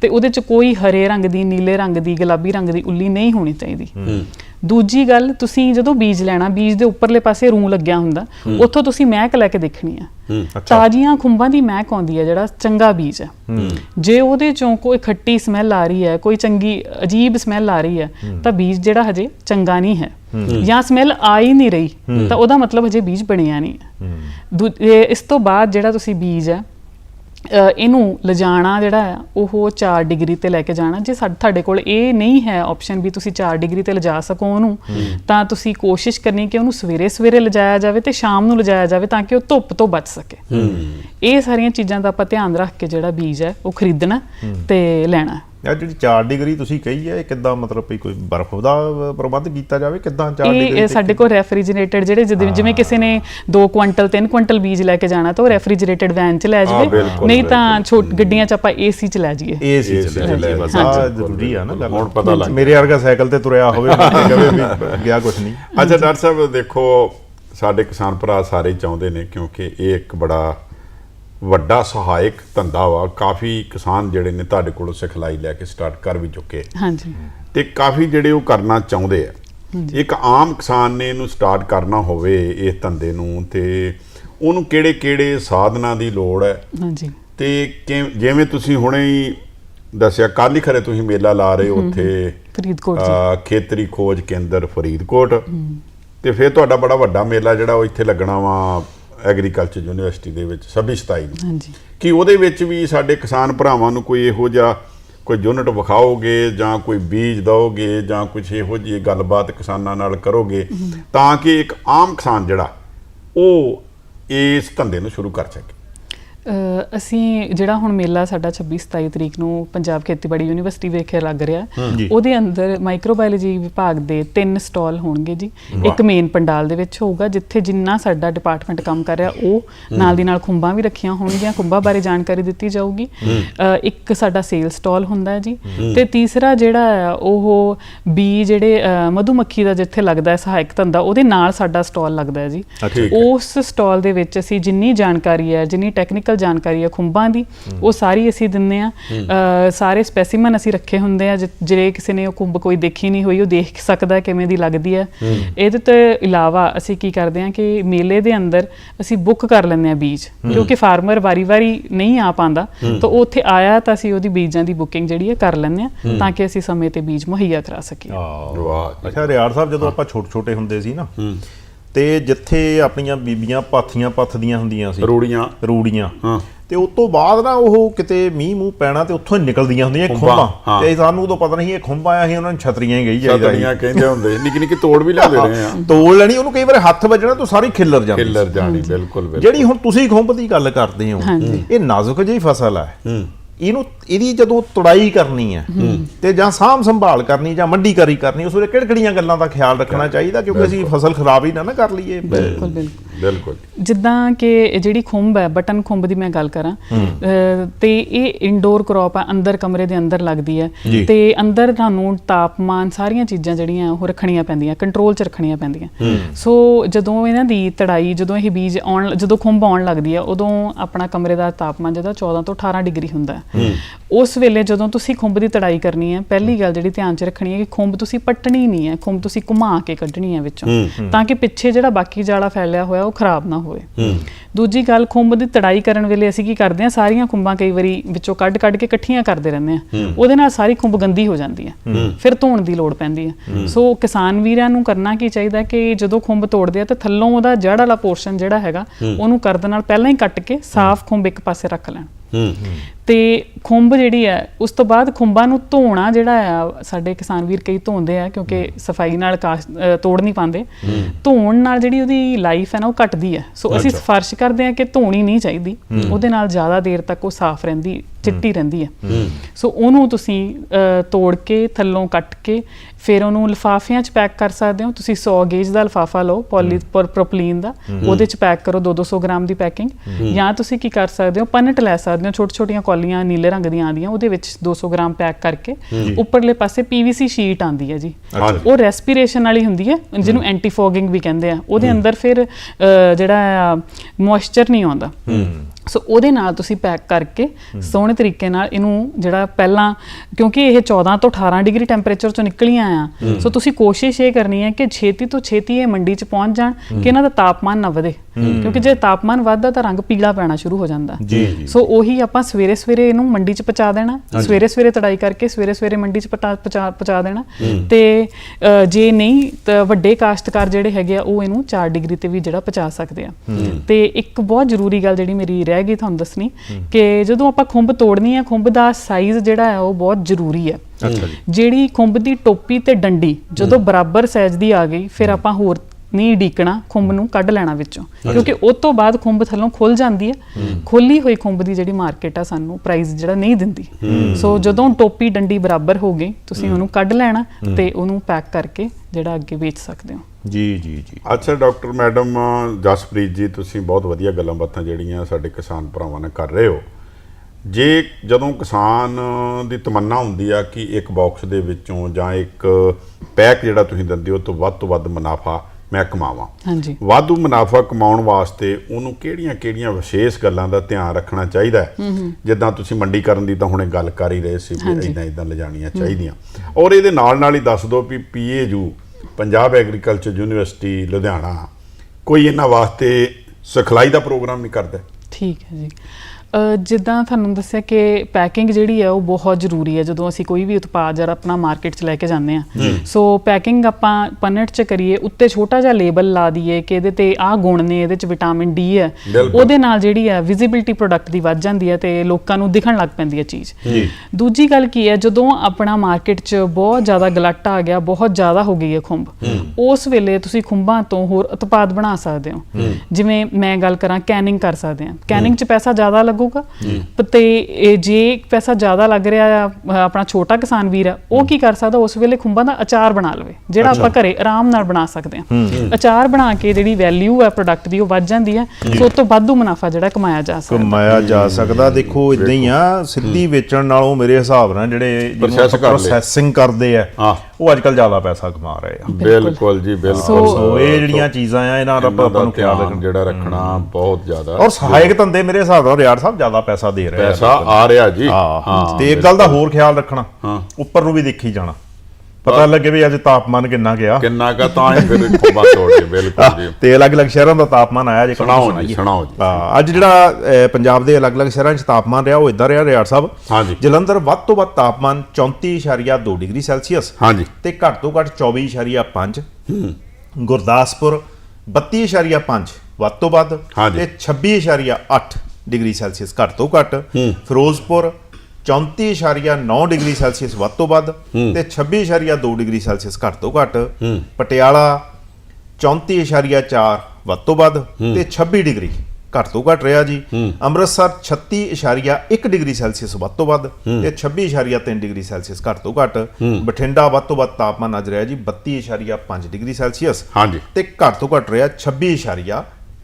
ਤੇ ਉਹਦੇ ਚ ਕੋਈ ਹਰੇ ਰੰਗ ਦੀ ਨੀਲੇ ਰੰਗ ਦੀ ਗੁਲਾਬੀ ਰੰਗ ਦੀ ਉੱਲੀ ਨਹੀਂ ਹੋਣੀ ਚਾਹੀਦੀ। ਦੂਜੀ ਗੱਲ ਤੁਸੀਂ ਜਦੋਂ ਬੀਜ ਲੈਣਾ ਬੀਜ ਦੇ ਉੱਪਰਲੇ ਪਾਸੇ ਰੂੰ ਲੱਗਿਆ ਹੁੰਦਾ ਉੱਥੋਂ ਤੁਸੀਂ ਮਹਿਕ ਲੈ ਕੇ ਦੇਖਣੀ ਆ। ਤਾਜ਼ੀਆਂ ਖੁੰਬਾਂ ਦੀ ਮਹਿਕ ਆਉਂਦੀ ਹੈ ਜਿਹੜਾ ਚੰਗਾ ਬੀਜ ਹੈ। ਜੇ ਉਹਦੇ ਚੋਂ ਕੋਈ ਖੱਟੀ ਸਮੈਲ ਆ ਰਹੀ ਹੈ ਕੋਈ ਚੰਗੀ ਅਜੀਬ ਸਮੈਲ ਆ ਰਹੀ ਹੈ ਤਾਂ ਬੀਜ ਜਿਹੜਾ ਹਜੇ ਚੰਗਾ ਨਹੀਂ ਹੈ। ਜਾਂ ਸਮੈਲ ਆ ਹੀ ਨਹੀਂ ਰਹੀ ਤਾਂ ਉਹਦਾ ਮਤਲਬ ਹਜੇ ਬੀਜ ਬਣਿਆ ਨਹੀਂ। ਹੈ। ਇਸ ਤੋਂ ਬਾਅਦ ਜਿਹੜਾ ਤੁਸੀਂ ਬੀਜ ਹੈ ਇਹਨੂੰ ਲਿਜਾਣਾ ਜਿਹੜਾ ਹੈ ਉਹ 4 ਡਿਗਰੀ ਤੇ ਲੈ ਕੇ ਜਾਣਾ। ਜੇ ਸਾ- ਤੁਹਾਡੇ ਕੋਲ ਇਹ ਨਹੀਂ ਹੈ ਆਪਸ਼ਨ ਵੀ ਤੁਸੀਂ 4 ਡਿਗਰੀ ਤੇ ਲਿਜਾ ਸਕੋ ਉਹਨੂੰ ਤਾਂ ਤੁਸੀਂ ਕੋਸ਼ਿਸ਼ ਕਰਨੀ ਕਿ ਉਹਨੂੰ ਸਵੇਰੇ ਸਵੇਰੇ ਲਿਜਾਇਆ ਜਾਵੇ ਤੇ ਸ਼ਾਮ ਨੂੰ ਲਿਜਾਇਆ ਜਾਵੇ ਤਾਂ ਕਿ ਉਹ ਧੁੱਪ ਤੋਂ ਬਚ ਸਕੇ। ਇਹ ਸਾਰੀਆਂ ਚੀਜ਼ਾਂ ਦਾ ਆਪਾਂ ਧਿਆਨ ਰੱਖ ਕੇ ਜਿਹੜਾ ਬੀਜ ਹੈ ਉਹ ਖਰੀਦਣਾ ਤੇ ਲੈਣਾ। ਇਹ ਜਿਹੜੀ 4 ਡਿਗਰੀ ਤੁਸੀਂ ਕਹੀ ਹੈ ਇਹ ਕਿੱਦਾਂ ਮਤਲਬ ਵੀ ਕੋਈ ਬਰਫ਼ ਦਾ ਪ੍ਰਬੰਧ ਕੀਤਾ ਜਾਵੇ? ਕਿੱਦਾਂ 4 ਇਹ ਡਿਗਰੀ ਇਹ ਸਾਡੇ ਕੋਲ ਰੈਫਰੀਜਰੇਟਡ ਜਿਹੜੇ ਜਿਵੇਂ ਕਿਸੇ ਨੇ 2 ਕੁਇੰਟਲ 3 ਕੁਇੰਟਲ ਬੀਜ ਲੈ ਕੇ ਜਾਣਾ ਤਾਂ ਉਹ ਰੈਫਰੀਜਰੇਟਡ ਵੈਨ 'ਚ ਲੈ ਜਾਵੇ। ਨਹੀਂ ਤਾਂ ਛੋਟ ਗੱਡੀਆਂ 'ਚ ਆਪਾਂ ਏਸੀ 'ਚ ਲੈ ਜਾਈਏ। ਇਹ ਸੀ AC ਚੱਲਿਆ ਚ ਜੀ ਬਸ ਲੈ ਆ। ਜ਼ਰੂਰੀ ਆ ਨਾ ਗੱਲ। ਹੁਣ ਪਤਾ ਲੱਗ ਮੇਰੇ ਵਰਗਾ ਸਾਈਕਲ ਤੇ ਤੁਰਿਆ ਹੋਵੇ ਮੁੜ ਕੇ ਕਵੇ ਵੀ ਗਿਆ ਕੁਛ ਨਹੀਂ। ਅੱਛਾ ਡਾਕਟਰ ਸਾਹਿਬ ਦੇਖੋ ਸਾਡੇ ਕਿਸਾਨ ਭਰਾ ਸਾਰੇ ਚਾਹੁੰਦੇ ਨੇ ਕਿਉਂਕਿ ਇਹ ਇੱਕ ਬੜਾ ਵੱਡਾ ਸਹਾਇਕ ਧੰਦਾ ਵਾ ਕਾਫੀ ਕਿਸਾਨ ਜਿਹੜੇ ਨੇ ਤੁਹਾਡੇ ਕੋਲੋਂ ਸਿਖਲਾਈ ਲੈ ਕੇ ਸਟਾਰਟ ਕਰ ਵੀ ਚੁੱਕੇ ਹਾਂਜੀ। ਤੇ ਕਾਫੀ ਜਿਹੜੇ ਉਹ ਕਰਨਾ ਚਾਹੁੰਦੇ ਆ। ਇੱਕ ਆਮ ਕਿਸਾਨ ਨੇ ਇਹਨੂੰ ਸਟਾਰਟ ਕਰਨਾ ਹੋਵੇ ਇਸ ਧੰਦੇ ਨੂੰ ਤੇ ਉਹਨੂੰ ਕਿਹੜੇ ਕਿਹੜੇ ਸਾਧਨਾਂ ਦੀ ਲੋੜ ਹੈ? ਹਾਂਜੀ। ਤੇ ਜਿਵੇਂ ਤੁਸੀਂ ਹੁਣੇ ਹੀ ਦੱਸਿਆ ਕੱਲ੍ਹ ਹੀ ਖਰੇ ਤੁਸੀਂ ਮੇਲਾ ਲਾ ਰਹੇ ਹੋ ਉੱਥੇ ਫਰੀਦਕੋਟ ਜੀ। ਖੇਤਰੀ ਖੋਜ ਕੇਂਦਰ ਫਰੀਦਕੋਟ। ਤੇ ਫਿਰ ਤੁਹਾਡਾ ਬੜਾ ਵੱਡਾ ਮੇਲਾ ਜਿਹੜਾ ਉਹ ਇੱਥੇ ਲੱਗਣਾ ਵਾ ਐਗਰੀਕਲਚਰ ਯੂਨੀਵਰਸਿਟੀ ਦੇ ਵਿੱਚ 26 27 ਨੂੰ। ਹਾਂਜੀ। ਕਿ ਉਹਦੇ ਵਿੱਚ ਵੀ ਸਾਡੇ ਕਿਸਾਨ ਭਰਾਵਾਂ ਨੂੰ ਕੋਈ ਇਹੋ ਜਿਹਾ ਕੋਈ ਯੂਨਿਟ ਵਿਖਾਓਗੇ ਜਾਂ ਕੋਈ ਬੀਜ ਦਓਗੇ ਜਾਂ ਕੁਝ ਇਹੋ ਜਿਹੀ ਗੱਲਬਾਤ ਕਿਸਾਨਾਂ ਨਾਲ ਕਰੋਗੇ ਤਾਂ ਕਿ ਇੱਕ ਆਮ ਕਿਸਾਨ ਜਿਹੜਾ ਉਹ ਇਸ ਧੰਦੇ ਨੂੰ ਸ਼ੁਰੂ ਕਰ ਸਕੇ? ਅ, ਅਸੀਂ ਜਿਹੜਾ ਹੁਣ ਮੇਲਾ ਸਾਡਾ 26 27 ਤਰੀਕ ਨੂੰ ਪੰਜਾਬ ਖੇਤੀਬਾੜੀ ਯੂਨੀਵਰਸਿਟੀ ਵਿਖੇ ਲੱਗ ਰਿਹਾ। ਜੀ। ਉਹਦੇ ਅੰਦਰ ਮਾਈਕਰੋਬਾਇਓਲੋਜੀ ਵਿਭਾਗ ਦੇ ਤਿੰਨ ਸਟਾਲ ਹੋਣਗੇ ਜੀ। ਇੱਕ ਮੇਨ ਪੰਡਾਲ ਦੇ ਵਿੱਚ ਹੋਊਗਾ ਜਿੱਥੇ ਜਿੰਨਾ ਸਾਡਾ ਡਿਪਾਰਟਮੈਂਟ ਕੰਮ ਕਰ ਰਿਹਾ ਉਹ ਨਾਲ ਦੀ ਨਾਲ ਖੁੰਬਾਂ ਵੀ ਰੱਖੀਆਂ ਹੋਣਗੀਆਂ। ਖੁੰਬਾਂ ਬਾਰੇ ਜਾਣਕਾਰੀ ਦਿੱਤੀ ਜਾਊਗੀ। ਅ, ਇੱਕ ਸਾਡਾ ਸੇਲ ਸਟਾਲ ਹੁੰਦਾ ਹੈ ਜੀ। ਤੇ ਤੀਸਰਾ ਜਿਹੜਾ ਉਹ ਬੀ ਜਿਹੜੇ ਅ, ਮਧੂਮੱਖੀ ਦਾ ਜਿੱਥੇ ਲੱਗਦਾ ਹੈ ਸਹਾਇਕ ਧੰਦਾ ਉਹਦੇ ਨਾਲ ਸਾਡਾ ਸਟਾਲ ਲੱਗਦਾ ਹੈ ਜੀ। ਠੀਕ ਹੈ। ਉਸ ਸਟਾਲ ਦੇ ਵਿੱਚ ਅਸੀਂ ਜਿੰਨੀ ਜਾਣਕਾਰੀ ਹੈ ਜਿੰਨੀ ਟੈਕਨੀਕਲ ਜਾਣਕਾਰੀ ਹੈ ਖੁੰਬਾਂ ਦੀ ਉਹ ਸਾਰੀ ਅਸੀਂ ਦਿੰਦੇ ਆ। ਸਾਰੇ ਸਪੈਸੀਮਨ ਅਸੀਂ ਰੱਖੇ ਹੁੰਦੇ ਆ ਜਿ- ਜਿਹੜੇ ਕਿਸੇ ਨੇ ਉਹ ਖੁੰਬ ਕੋਈ ਦੇਖੀ ਨਹੀਂ ਹੋਈ ਉਹ ਦੇਖ ਸਕਦਾ ਕਿਵੇਂ ਦੀ ਲੱਗਦੀ ਹੈ। ਇਹਦੇ ਤੋਂ ਇਲਾਵਾ ਅਸੀਂ ਕੀ ਕਰਦੇ ਆ ਕਿ ਮੇਲੇ ਦੇ ਅੰਦਰ ਅਸੀਂ ਬੁੱਕ ਕਰ ਲੈਂਦੇ ਆ ਬੀਜ ਕਿਉਂਕਿ ਫਾਰਮਰ ਵਾਰੀ-ਵਾਰੀ ਨਹੀਂ ਆ ਪਾਉਂਦਾ। ਤਾਂ ਉਹ ਉੱਥੇ ਆਇਆ ਤਾਂ ਅਸੀਂ ਉਹਦੀ ਬੀਜਾਂ ਦੀ ਬੁਕਿੰਗ ਜਿਹੜੀ ਹੈ ਕਰ ਲੈਂਦੇ ਆ ਤਾਂ ਕਿ ਅਸੀਂ ਸਮੇਂ ਤੇ ਬੀਜ ਮੁਹੱਈਆ ਕਰਾ ਸਕੀਏ। ਵਾਹ। ਅੱਛਾ ਰਿਆੜ ਸਾਹਿਬ ਜਦੋਂ ਆਪਾਂ ਛੋਟੇ ਛੋਟੇ ਹੁੰਦੇ ਸੀ ਨਾ ਤੇ ਜਿੱਥੇ ਆਪਣੀਆਂ ਬੀਬੀਆਂ ਪਾਥੀਆਂ ਪੱਥਦੀਆਂ ਹੁੰਦੀਆਂ ਸੀ ਰੂੜੀਆਂ। ਰੂੜੀਆਂ। ਹਾਂ। ਤੇ ਉਸ ਤੋਂ ਬਾਅਦ ਨਾ ਉਹ ਕਿਤੇ ਮੀਂਹ ਮੂੰਹ ਪੈਣਾ ਤੇ ਉੱਥੋਂ ਹੀ ਨਿਕਲਦੀਆਂ ਹੁੰਦੀਆਂ ਖੁੰਬਾਂ। ਤੇ ਸਾਨੂੰ ਉਦੋਂ ਪਤਾ ਨਹੀਂ ਇਹ ਖੁੰਬਾਂ ਆ ਸੀ ਉਹਨਾਂ ਨੂੰ ਛਤਰੀਆਂ ਹੀ ਗਈ ਜਾਈਦਾ ਸਤਰੀਆਂ ਕਹਿੰਦੇ ਹੁੰਦੇ ਨਿੱਕੀ ਨਿੱਕੀ ਤੋੜ ਵੀ ਲਿਆਦੇ ਰਹੇ ਆ। ਤੋੜ ਲੈਣੀ ਉਹਨੂੰ ਕਈ ਵਾਰ ਹੱਥ ਵੱਜਣਾ ਤਾਂ ਸਾਰੀ ਖਿੱਲਰ ਜਾਂਦੀ ਕਿੱਲਰ ਜਾਣੀ ਬਿਲਕੁਲ ਬਿਲਕੁਲ। ਜਿਹੜੀ ਹੁਣ ਤੁਸੀਂ ਖੁੰਬ ਦੀ ਗੱਲ ਕਰਦੇ ਹੋ। ਇਹ ਨਾਜ਼ੁਕ ਜਿਹੀ ਫਸਲ ਹੈ ਹੂੰ। ਇਹਨੂੰ ਇਹਦੀ ਜਦੋਂ ਤੁੜਾਈ ਕਰਨੀ ਹੈ ਤੇ ਜਾਂ ਸਾਂਭ ਸੰਭਾਲ ਕਰਨੀ ਜਾਂ ਮੰਡੀ ਕਰੀ ਕਰਨੀ ਉਸ ਵੇਲੇ ਕਿਹੜ ਕਿਹੜੀਆਂ ਗੱਲਾਂ ਦਾ ਖਿਆਲ ਰੱਖਣਾ ਚਾਹੀਦਾ? ਕਿਉਂਕਿ ਅਸੀਂ ਫਸਲ ਖਰਾਬ ਹੀ ਨਾ ਨਾ ਕਰ ਲਈਏ। ਬਿਲਕੁਲ ਬਿਲਕੁਲ। ਬਿਲਕੁਲ। ਜਿੱਦਾਂ ਕਿ ਜਿਹੜੀ ਖੁੰਬ ਹੈ ਬਟਨ ਖੁੰਬ ਦੀ ਮੈਂ ਗੱਲ ਕਰਾਂ ਤੇ ਇਹ ਇਨਡੋਰ ਕ੍ਰੌਪ ਹੈ ਅੰਦਰ ਕਮਰੇ ਦੇ ਅੰਦਰ ਲੱਗਦੀ। ਹੈ। ਤੇ ਅੰਦਰ ਤੁਹਾਨੂੰ ਤਾਪਮਾਨ ਸਾਰੀਆਂ ਚੀਜ਼ਾਂ ਜਿਹੜੀਆਂ ਉਹ ਰੱਖਣੀਆਂ ਪੈਂਦੀਆਂ ਕੰਟਰੋਲ 'ਚ ਰੱਖਣੀਆਂ ਪੈਂਦੀਆਂ। ਸੋ ਜਦੋਂ ਇਹਨਾਂ ਦੀ ਤੜਾਈ ਜਦੋਂ ਇਹ ਬੀਜ ਆਉਣ ਜਦੋਂ ਖੁੰਬ ਆਉਣ ਲੱਗਦੀ ਹੈ ਉਦੋਂ ਆਪਣਾ ਕਮਰੇ ਦਾ ਤਾਪਮਾਨ ਜਿਹੜਾ 14 ਤੋਂ 18 ਡਿਗਰੀ ਹੁੰਦਾ ਹੈ। ਉਸ ਵੇਲੇ ਜਦੋਂ ਤੁਸੀਂ ਖੁੰਬ ਦੀ ਤੜਾਈ ਕਰਨੀ ਹੈ ਪਹਿਲੀ ਗੱਲ ਜਿਹੜੀ ਧਿਆਨ 'ਚ ਰੱਖਣੀ ਹੈ ਕਿ ਖੁੰਬ ਤੁਸੀਂ ਪੱਟਣੀ ਨਹੀਂ ਹੈ ਖੁੰਬ ਤੁਸੀਂ ਘੁਮਾ ਕੇ ਕੱਢਣੀ ਹੈ ਵਿੱਚੋਂ। ਤਾਂ ਕਿ ਪਿੱਛੇ ਜਿਹੜਾ ਬਾਕੀ ਜਾਲਾ ਫੈਲਿਆ ਹੋਇਆ ਉਹ ਖਰਾਬ ਨਾ ਹੋਵੇ। ਦੂਜੀ ਗੱਲ ਖੁੰਬ ਦੀ ਤੜਾਈ ਕਰਨ ਵੇਲੇ ਅਸੀਂ ਕੀ ਕਰਦੇ ਹਾਂ ਸਾਰੀਆਂ ਖੁੰਬਾਂ ਕਈ ਵਾਰੀ ਵਿੱਚੋਂ ਕੱਢ ਕੱਢ ਕੇ ਇਕੱਠੀਆਂ ਕਰਦੇ ਰਹਿੰਦੇ ਆ ਉਹਦੇ ਨਾਲ ਸਾਰੀ ਖੁੰਬ ਗੰਦੀ ਹੋ ਜਾਂਦੀ ਹੈ। ਫਿਰ ਧੋਣ ਦੀ ਲੋੜ ਪੈਂਦੀ ਹੈ। ਸੋ ਕਿਸਾਨ ਵੀਰਾਂ ਨੂੰ ਕਰਨਾ ਕੀ ਚਾਹੀਦਾ ਕਿ ਜਦੋਂ ਖੁੰਬ ਤੋੜਦੇ ਆ ਤੇ ਥੱਲੋਂ ਉਹਦਾ ਜੜ ਵਾਲਾ ਪੋਰਸ਼ਨ ਜਿਹੜਾ ਹੈਗਾ ਉਹਨੂੰ ਕਰਦ ਨਾਲ ਪਹਿਲਾਂ ਹੀ ਕੱਟ ਕੇ ਸਾਫ਼ ਖੁੰਬ ਇੱਕ ਪਾਸੇ ਰੱਖ ਲੈਣ। ਤੇ ਖੁੰਬ ਜਿਹੜੀ ਹੈ ਉਸ ਤੋਂ ਬਾਅਦ ਖੁੰਬਾਂ ਨੂੰ ਧੋਣਾ ਜਿਹੜਾ ਆ ਸਾਡੇ ਕਿਸਾਨ ਵੀਰ ਕਈ ਧੋਂਦੇ ਆ ਕਿਉਂਕਿ ਸਫ਼ਾਈ ਨਾਲ ਕਾਸ਼- ਅ, ਤੋੜ ਨਹੀਂ ਪਾਉਂਦੇ। ਧੋਣ ਨਾਲ ਜਿਹੜੀ ਉਹਦੀ ਲਾਈਫ ਹੈ ਨਾ ਉਹ ਘਟਦੀ ਹੈ। ਸੋ ਅਸੀਂ ਸਿਫਾਰਿਸ਼ ਕਰਦੇ ਆ ਕਿ ਧੋਣੀ ਨਹੀਂ ਚਾਹੀਦੀ। ਉਹਦੇ ਨਾਲ ਜ਼ਿਆਦਾ ਦੇਰ ਤੱਕ ਉਹ ਸਾਫ਼ ਰਹਿੰਦੀ ਚਿੱਟੀ ਰਹਿੰਦੀ ਹੈ। ਸੋ ਉਹਨੂੰ ਤੁਸੀਂ ਅ, ਤੋੜ ਕੇ ਥੱਲੋਂ ਕੱਟ ਕੇ ਫਿਰ ਉਹਨੂੰ ਲਿਫਾਫਿਆਂ 'ਚ ਪੈਕ ਕਰ ਸਕਦੇ ਹੋ। ਤੁਸੀਂ 100 ਗੇਜ ਦਾ ਲਿਫਾਫਾ ਲਓ ਪੋਲੀ ਪ੍ਰੋਪਲੀਨ ਦਾ। ਉਹਦੇ 'ਚ ਪੈਕ ਕਰੋ 2-200 ਗ੍ਰਾਮ ਦੀ ਪੈਕਿੰਗ। ਜਾਂ ਤੁਸੀਂ ਕੀ ਕਰ ਸਕਦੇ ਹੋ ਪਨਟ ਲੈ ਸਕਦੇ ਹੋ ਛੋਟੀ ਛੋਟੀਆਂ ਕੌਲੀਆਂ ਨੀਲੇ ਰੰਗ ਦੀਆਂ ਆਉਂਦੀਆਂ ਉਹਦੇ ਵਿੱਚ 200 ਗ੍ਰਾਮ ਪੈਕ ਕਰਕੇ ਉੱਪਰਲੇ ਪਾਸੇ ਪੀਵੀਸੀ ਸ਼ੀਟ ਆਉਂਦੀ ਹੈ ਜੀ। ਉਹ ਰੈਸਪੀਰੇਸ਼ਨ ਵਾਲੀ ਹੁੰਦੀ ਹੈ ਜਿਹਨੂੰ ਐਂਟੀ ਫੋਗਿੰਗ ਵੀ ਕਹਿੰਦੇ ਆ। ਉਹਦੇ ਅੰਦਰ ਫਿਰ ਜਿਹੜਾ ਮੋਇਸਚਰ ਨਹੀਂ ਆਉਂਦਾ। ਸੋ ਉਹਦੇ ਨਾਲ ਤੁਸੀਂ ਪੈਕ ਕਰਕੇ ਸੋਹਣੇ ਤਰੀਕੇ ਨਾਲ ਇਹਨੂੰ ਜਿਹੜਾ ਪਹਿਲਾਂ ਕਿਉਂਕਿ ਇਹ 14 ਤੋਂ 18 ਡਿਗਰੀ ਟੈਂਪਰੇਚਰ ਚੋਂ ਨਿਕਲੀਆਂ ਆ। ਸੋ ਤੁਸੀਂ ਕੋਸ਼ਿਸ਼ ਇਹ ਕਰਨੀ ਹੈ ਕਿ ਛੇਤੀ ਤੋਂ ਛੇਤੀ ਇਹ ਮੰਡੀ 'ਚ ਪਹੁੰਚ ਜਾਣ ਕਿ ਇਹਨਾਂ ਦਾ ਤਾਪਮਾਨ ਨਾ ਵਧੇ। ਕਿਉਂਕਿ ਜੇ ਤਾਪਮਾਨ ਵੱਧਦਾ ਤਾਂ ਰੰਗ ਪੀਲਾ ਪੈਣਾ ਸ਼ੁਰੂ ਹੋ ਜਾਂਦਾ। ਸੋ ਉਹੀ ਆਪਾਂ ਸਵੇਰੇ ਸਵੇਰੇ ਇਹਨੂੰ ਮੰਡੀ 'ਚ ਪਹੁੰਚਾ ਦੇਣਾ। ਸਵੇਰੇ ਸਵੇਰੇ ਤੜਾਈ ਕਰਕੇ ਸਵੇਰੇ ਸਵੇਰੇ ਮੰਡੀ 'ਚ ਪਹੁੰਚਾ ਪਹੁੰਚਾ ਦੇਣਾ। ਤੇ ਜੇ ਨਹੀਂ ਤਾਂ ਵੱਡੇ ਕਾਸ਼ਤਕਾਰ ਜਿਹੜੇ ਹੈਗੇ ਆ ਉਹ ਇਹਨੂੰ 4 ਡਿਗਰੀ ਤੇ ਵੀ ਜਿਹੜਾ ਪਹੁੰਚਾ ਸਕਦੇ ਆ। ਤੇ ਇੱਕ ਬਹੁਤ ਜ਼ਰੂਰੀ ਗੱਲ ਜਿਹੜੀ ਮੇਰੀ ਰਹਿ ਗਈ ਤੁਹਾਨੂੰ ਦੱਸਣੀ ਕਿ ਜਦੋਂ ਆਪਾਂ ਖੁੰਬ ਤੋੜਨੀ ਹੈ ਖੁੰਬ ਦਾ ਸਾਈਜ਼ ਜਿਹੜਾ ਹੈ ਉਹ ਬਹੁਤ ਜ਼ਰੂਰੀ ਹੈ। ਜਿਹੜੀ ਖੁੰਬ ਦੀ ਟੋਪੀ ਤੇ ਡੰਡੀ ਜਦੋਂ ਬਰਾਬਰ ਸਾਈਜ਼ ਦੀ ਆ ਗਈ ਫਿਰ ਆਪਾਂ ਹੋਰ ਨਹੀਂ ਢੀਕਣਾ ਖੁੰਬ ਨੂੰ ਕੱਢ ਲੈਣਾ ਵਿੱਚੋਂ। ਕਿਉਂਕਿ ਉਸ ਤੋਂ ਬਾਅਦ ਖੁੰਬ ਥੱਲੋਂ ਖੁੱਲ ਜਾਂਦੀ ਹੈ। ਖੋਲੀ ਹੋਈ ਖੁੰਬ ਦੀ ਜਿਹੜੀ ਮਾਰਕੀਟ ਆ ਸਾਨੂੰ ਪ੍ਰਾਈਸ ਜਿਹੜਾ ਨਹੀਂ ਦਿੰਦੀ। ਸੋ ਜਦੋਂ ਟੋਪੀ ਡੰਡੀ ਬਰਾਬਰ ਹੋ ਗਈ ਤੁਸੀਂ ਉਹਨੂੰ ਕੱਢ ਲੈਣਾ ਤੇ ਉਹਨੂੰ ਪੈਕ ਕਰਕੇ ਜਿਹੜਾ ਅੱਗੇ ਵੇਚ ਸਕਦੇ ਹੋ। ਜੀ ਜੀ ਜੀ। ਅੱਛਾ ਡਾਕਟਰ ਮੈਡਮ ਜਸਪ੍ਰੀਤ ਜੀ ਤੁਸੀਂ ਬਹੁਤ ਵਧੀਆ ਗੱਲਾਂ ਬਾਤਾਂ ਜਿਹੜੀਆਂ ਸਾਡੇ ਕਿਸਾਨ ਭਰਾਵਾਂ ਨਾਲ ਕਰ ਰਹੇ ਹੋ। ਜੇ ਜਦੋਂ ਕਿਸਾਨ ਦੀ ਤਮੰਨਾ ਹੁੰਦੀ ਆ ਕਿ ਇੱਕ ਬਾਕਸ ਦੇ ਵਿੱਚੋਂ ਜਾਂ ਇੱਕ ਪੈਕ ਜਿਹੜਾ ਤੁਸੀਂ ਦਿੰਦੇ ਹੋ ਤੋਂ ਵੱਧ ਤੋਂ ਵੱਧ ਮੁਨਾਫਾ ਮੈਂ ਕਮਾਵਾਂ। ਹਾਂਜੀ। ਵਾਧੂ ਮੁਨਾਫਾ ਕਮਾਉਣ ਵਾਸਤੇ ਉਹਨੂੰ ਕਿਹੜੀਆਂ-ਕਿਹੜੀਆਂ ਵਿਸ਼ੇਸ਼ ਗੱਲਾਂ ਦਾ ਧਿਆਨ ਰੱਖਣਾ ਚਾਹੀਦਾ ਹੈ? ਜਿੱਦਾਂ ਤੁਸੀਂ ਮੰਡੀਕਰਨ ਦੀ ਤਾਂ ਹੁਣੇ ਗੱਲ ਕਰ ਹੀ ਰਹੇ ਸੀ ਵੀ। ਇਦਾਂ ਇਦਾਂ ਲਿਜਾਣੀਆਂ ਚਾਹੀਦੀਆਂ। ਔਰ ਇਹਦੇ ਨਾਲ ਨਾਲ ਹੀ ਦੱਸ ਦਿਓ ਵੀ PAU Punjab agriculture university Ludhiana ਕੋਈ ਇਹਨਾਂ ਵਾਸਤੇ ਸਿਖਲਾਈ ਦਾ ਪ੍ਰੋਗਰਾਮ ਨਹੀਂ ਕਰਦਾ। ਠੀਕ ਹੈ ਜੀ। ਅ, ਜਿੱਦਾਂ ਤੁਹਾਨੂੰ ਦੱਸਿਆ ਕਿ ਪੈਕਿੰਗ ਜਿਹੜੀ ਹੈ ਉਹ ਬਹੁਤ ਜ਼ਰੂਰੀ ਹੈ ਜਦੋਂ ਅਸੀਂ ਕੋਈ ਵੀ ਉਤਪਾਦ ਜਿਹੜਾ ਆਪਣਾ ਮਾਰਕੀਟ 'ਚ ਲੈ ਕੇ ਜਾਂਦੇ ਆ। ਸੋ ਪੈਕਿੰਗ ਆਪਾਂ ਪਨਟ 'ਚ ਕਰੀਏ ਉੱਤੇ ਛੋਟਾ ਜਿਹਾ ਲੇਬਲ ਲਾ ਦਈਏ ਕਿ ਇਹਦੇ ਤੇ ਆਹ ਗੁਣ ਨੇ ਇਹਦੇ 'ਚ ਵਿਟਾਮਿਨ ਡੀ ਹੈ ਬਿਲਕੁਲ। ਉਹਦੇ ਨਾਲ ਜਿਹੜੀ ਹੈ ਵਿਜ਼ਿਬਿਲਟੀ ਪ੍ਰੋਡਕਟ ਦੀ ਵੱਧ ਜਾਂਦੀ ਹੈ ਤੇ ਲੋਕਾਂ ਨੂੰ ਦਿਖਣ ਲੱਗ ਪੈਂਦੀ ਹੈ ਚੀਜ਼। ਜੀ। ਦੂਜੀ ਗੱਲ ਕੀ ਹੈ ਜਦੋਂ ਆਪਣਾ ਮਾਰਕੀਟ 'ਚ ਬਹੁਤ ਜ਼ਿਆਦਾ ਗਲਟ ਆ ਗਿਆ ਬਹੁਤ ਜ਼ਿਆਦਾ ਹੋ ਗਈ ਹੈ। ਖੁੰਬ ਉਸ ਵੇਲੇ ਤੁਸੀਂ ਖੁੰਬਾਂ ਤੋਂ ਹੋਰ ਉਤਪਾਦ ਬਣਾ ਸਕਦੇ ਹੋ। ਜਿਵੇਂ ਮੈਂ ਗੱਲ ਕਰਾਂ ਕੈਨਿੰਗ ਕਰ ਸਕਦੇ ਹਾਂ। ਕੈਨਿੰਗ 'ਚ ਪੈਸਾ ਜ਼ਿਆਦਾ ਲੱਗੂਗਾ। ਤੇ ਇਹ ਜੇ ਪੈਸਾ ਜ਼ਿਆਦਾ ਲੱਗ ਰਿਹਾ ਆ ਆਪਣਾ ਛੋਟਾ ਕਿਸਾਨ ਵੀਰ ਆ ਉਹ ਕੀ ਕਰ ਸਕਦਾ ਉਸ ਵੇਲੇ ਖੁੰਬਾਂ ਦਾ ਅਚਾਰ ਬਣਾ ਲਵੇ ਜਿਹੜਾ ਆਪਾਂ ਘਰੇ ਆਰਾਮ ਨਾਲ ਬਣਾ ਸਕਦੇ ਹਾਂ। ਅਚਾਰ ਬਣਾ ਕੇ ਜਿਹੜੀ ਵੈਲਿਊ ਹੈ ਪ੍ਰੋਡਕਟ ਦੀ ਉਹ ਵੱਧ ਜਾਂਦੀ ਹੈ ਸੋ ਉਸ ਤੋਂ ਵਾਧੂ ਮੁਨਾਫਾ ਜਿਹੜਾ ਕਮਾਇਆ ਜਾ ਸਕਦਾ। ਕਮਾਇਆ ਜਾ। ਸਕਦਾ ਦੇਖੋ ਇਦਾਂ ਹੀ ਆ ਸਿੱਧੀ ਵੇਚਣ ਨਾਲੋਂ ਮੇਰੇ ਹਿਸਾਬ ਨਾਲ ਜਿਹੜੇ। ਪ੍ਰੋਸੈਸਿੰਗ ਕਰਦੇ ਆ। ਉਹ ਅੱਜ ਕੱਲ ਜ਼ਿਆਦਾ ਪੈਸਾ ਕਮਾ ਰਹੇ ਆ। ਬਿਲਕੁਲ। ਜੀ ਬਿਲਕੁਲ। ਸੋ- ਇਹ ਜਿਹੜੀਆਂ ਚੀਜ਼ਾਂ ਆ ਇਹਨਾਂ ਦਾ ਆਪਾਂ ਨੂੰ ਖਿਆਲ ਰੱਖਣਾ? ਜਿਹੜਾ ਰੱਖਣਾ ਬਹੁਤ ਜ਼ਿਆਦਾ ਔਰ ਸਹਾਇਕ ਧੰਦੇ ਮੇਰੇ ਹਿਸਾਬ ਨਾਲ ਰਿਆੜ ਸਾਹਿਬ ਜ਼ਿਆਦਾ ਪੈਸਾ ਦੇ ਰਹੇ ਆ ਪੈਸਾ ਆ ਰਿਹਾ ਜੀ। ਹਾਂ। ਤੇ ਇੱਕ ਗੱਲ ਦਾ ਹੋਰ ਖਿਆਲ ਰੱਖਣਾ। ਹਾਂ। ਉੱਪਰ ਨੂੰ ਵੀ ਦੇਖੀ ਜਾਣਾ। ਪਤਾ ਲੱਗੇ ਵੀ ਅੱਜ ਤਾਪਮਾਨ ਕਿੰਨਾ ਗਿਆ। ਕਿੰਨਾ ਕਾ ਤਾਂ ਹੀ ਫਿਰ ਖੁੰਬਾਂ ਤੋੜ ਬਿਲਕੁਲ ਜੀ। ਤੇ ਅਲੱਗ-ਅਲੱਗ ਸ਼ਹਿਰਾਂ ਦਾ ਤਾਪਮਾਨ ਆਇਆ ਜੇ ਸੁਣਾਓ ਜੀ। ਸੁਣਾਓ ਜੀ। ਹਾਂ ਅੱਜ ਜਿਹੜਾ ਪੰਜਾਬ ਦੇ ਅਲੱਗ-ਅਲੱਗ ਸ਼ਹਿਰਾਂ 'ਚ ਤਾਪਮਾਨ ਰਿਹਾ ਉਹ ਇਦਾਂ ਰਿਹਾ ਰਿਆੜ ਸਾਹਿਬ। ਜਲੰਧਰ ਵੱਧ ਤੋਂ ਵੱਧ ਤਾਪਮਾਨ 34.2 ਡਿਗਰੀ ਸੈਲਸੀਅਸ। ਹਾਂਜੀ। ਤੇ ਘੱਟ ਤੋਂ ਘੱਟ 24.5 ਗੁਰਦਾਸਪੁਰ 32.5 ਵੱਧ ਤੋਂ ਵੱਧ। ਤੇ 26.8 ਡਿਗਰੀ ਸੈਲਸੀਅਸ ਘੱਟ ਤੋਂ ਘੱਟ। ਫਿਰੋਜ਼ਪੁਰ 34.9 ਡਿਗਰੀ ਸੈਲਸੀਅਸ ਵੱਧ ਤੋਂ ਵੱਧ ਤੇ 26.2 ਡਿਗਰੀ ਸੈਲਸੀਅਸ ਘੱਟ ਤੋਂ ਘੱਟ। ਪਟਿਆਲਾ 34.4 ਵੱਧ ਤੋਂ ਵੱਧ ਤੇ 26 ਡਿਗਰੀ ਘੱਟ ਤੋਂ ਘੱਟ ਰਿਹਾ ਜੀ। ਅੰਮ੍ਰਿਤਸਰ 36.1 ਡਿਗਰੀ ਸੈਲਸੀਅਸ ਵੱਧ ਤੋਂ ਵੱਧ ਤੇ 26.3 ਡਿਗਰੀ ਸੈਲਸੀਅਸ ਘੱਟ ਤੋਂ ਘੱਟ। ਬਠਿੰਡਾ ਵੱਧ ਤੋਂ ਵੱਧ ਤਾਪਮਾਨ ਅੱਜ ਰਿਹਾ ਜੀ 32.5 ਡਿਗਰੀ ਸੈਲਸੀਅਸ ਹਾਂਜੀ। ਤੇ ਘੱਟ ਤੋਂ ਘੱਟ ਰਿਹਾ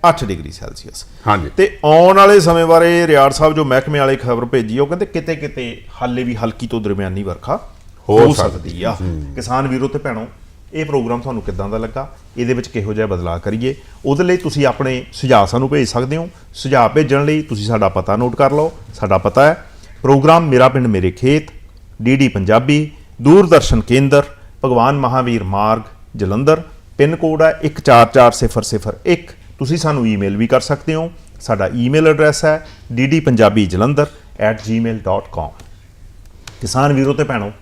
26.8 ਡਿਗਰੀ ਸੈਲਸੀਅਸ। ਹਾਂਜੀ। ਤੇ ਆਉਣ ਵਾਲੇ ਸਮੇਂ ਬਾਰੇ ਰਿਆੜ ਸਾਹਿਬ ਜੋ ਮਹਿਕਮੇ ਵਾਲੇ ਖਬਰ ਭੇਜੀ ਉਹ ਕਹਿੰਦੇ ਕਿਤੇ ਕਿਤੇ ਹਾਲੇ ਵੀ ਹਲਕੀ ਤੋਂ ਦਰਮਿਆਨੀ ਵਰਖਾ ਹੋ ਸਕਦੀ ਸਕਦੀ ਆ। ਕਿਸਾਨ ਵੀਰੋ ਤੇ ਭੈਣੋ ਇਹ ਪ੍ਰੋਗਰਾਮ ਤੁਹਾਨੂੰ ਕਿੱਦਾਂ ਦਾ ਲੱਗਾ? ਇਹਦੇ ਵਿੱਚ ਕਿਹੋ ਜਿਹਾ ਬਦਲਾਅ ਕਰੀਏ? ਉਹਦੇ ਲਈ ਤੁਸੀਂ ਆਪਣੇ ਸੁਝਾਅ ਸਾਨੂੰ ਭੇਜ ਸਕਦੇ ਹੋ। ਸੁਝਾਅ ਭੇਜਣ ਲਈ ਤੁਸੀਂ ਸਾਡਾ ਪਤਾ ਨੋਟ ਕਰ ਲਓ। ਸਾਡਾ ਪਤਾ ਹੈ ਪ੍ਰੋਗਰਾਮ ਮੇਰਾ ਪਿੰਡ ਮੇਰੇ ਖੇਤ ਡੀਡੀ ਪੰਜਾਬੀ ਦੂਰਦਰਸ਼ਨ ਕੇਂਦਰ ਭਗਵਾਨ ਮਹਾਵੀਰ ਮਾਰਗ ਜਲੰਧਰ ਪਿੰਨ ਕੋਡ ਹੈ 144001 ਤੁਸੀਂ ਸਾਨੂੰ ਈਮੇਲ ਵੀ ਕਰ ਸਕਦੇ ਹੋ। ਸਾਡਾ ਈਮੇਲ ਐਡਰੈਸ ਹੈ ddpunjabijalandhar@gmail.com ਕਿਸਾਨ ਵੀਰੋ ਤੇ ਭੈਣੋ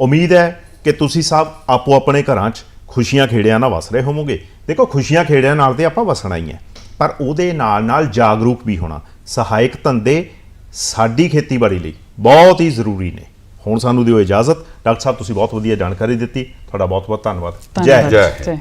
ਉਮੀਦ ਹੈ ਕਿ ਤੁਸੀਂ ਸਭ ਆਪੋ ਆਪਣੇ ਘਰਾਂ 'ਚ ਖੁਸ਼ੀਆਂ ਖੇੜਿਆਂ ਨਾਲ ਵਸ ਰਹੇ ਹੋਵੋਗੇ। ਦੇਖੋ ਖੁਸ਼ੀਆਂ ਖੇੜਿਆਂ ਨਾਲ ਤੇ ਆਪਾਂ ਵਸਣਾ ਹੀ ਹੈ। ਪਰ ਉਹਦੇ ਨਾਲ ਨਾਲ ਜਾਗਰੂਕ ਵੀ ਹੋਣਾ ਸਹਾਇਕ ਧੰਦੇ ਸਾਡੀ ਖੇਤੀਬਾੜੀ ਲਈ ਬਹੁਤ ਹੀ ਜ਼ਰੂਰੀ ਨੇ। ਹੁਣ ਸਾਨੂੰ ਦਿਓ ਇਜਾਜ਼ਤ। ਡਾਕਟਰ ਸਾਹਿਬ ਤੁਸੀਂ ਬਹੁਤ ਵਧੀਆ ਜਾਣਕਾਰੀ ਦਿੱਤੀ। ਤੁਹਾਡਾ ਬਹੁਤ ਬਹੁਤ ਧੰਨਵਾਦ। ਜੈ ਹਿੰਦ। ਧੰਨਵਾਦ ਜੈ। ਜੈ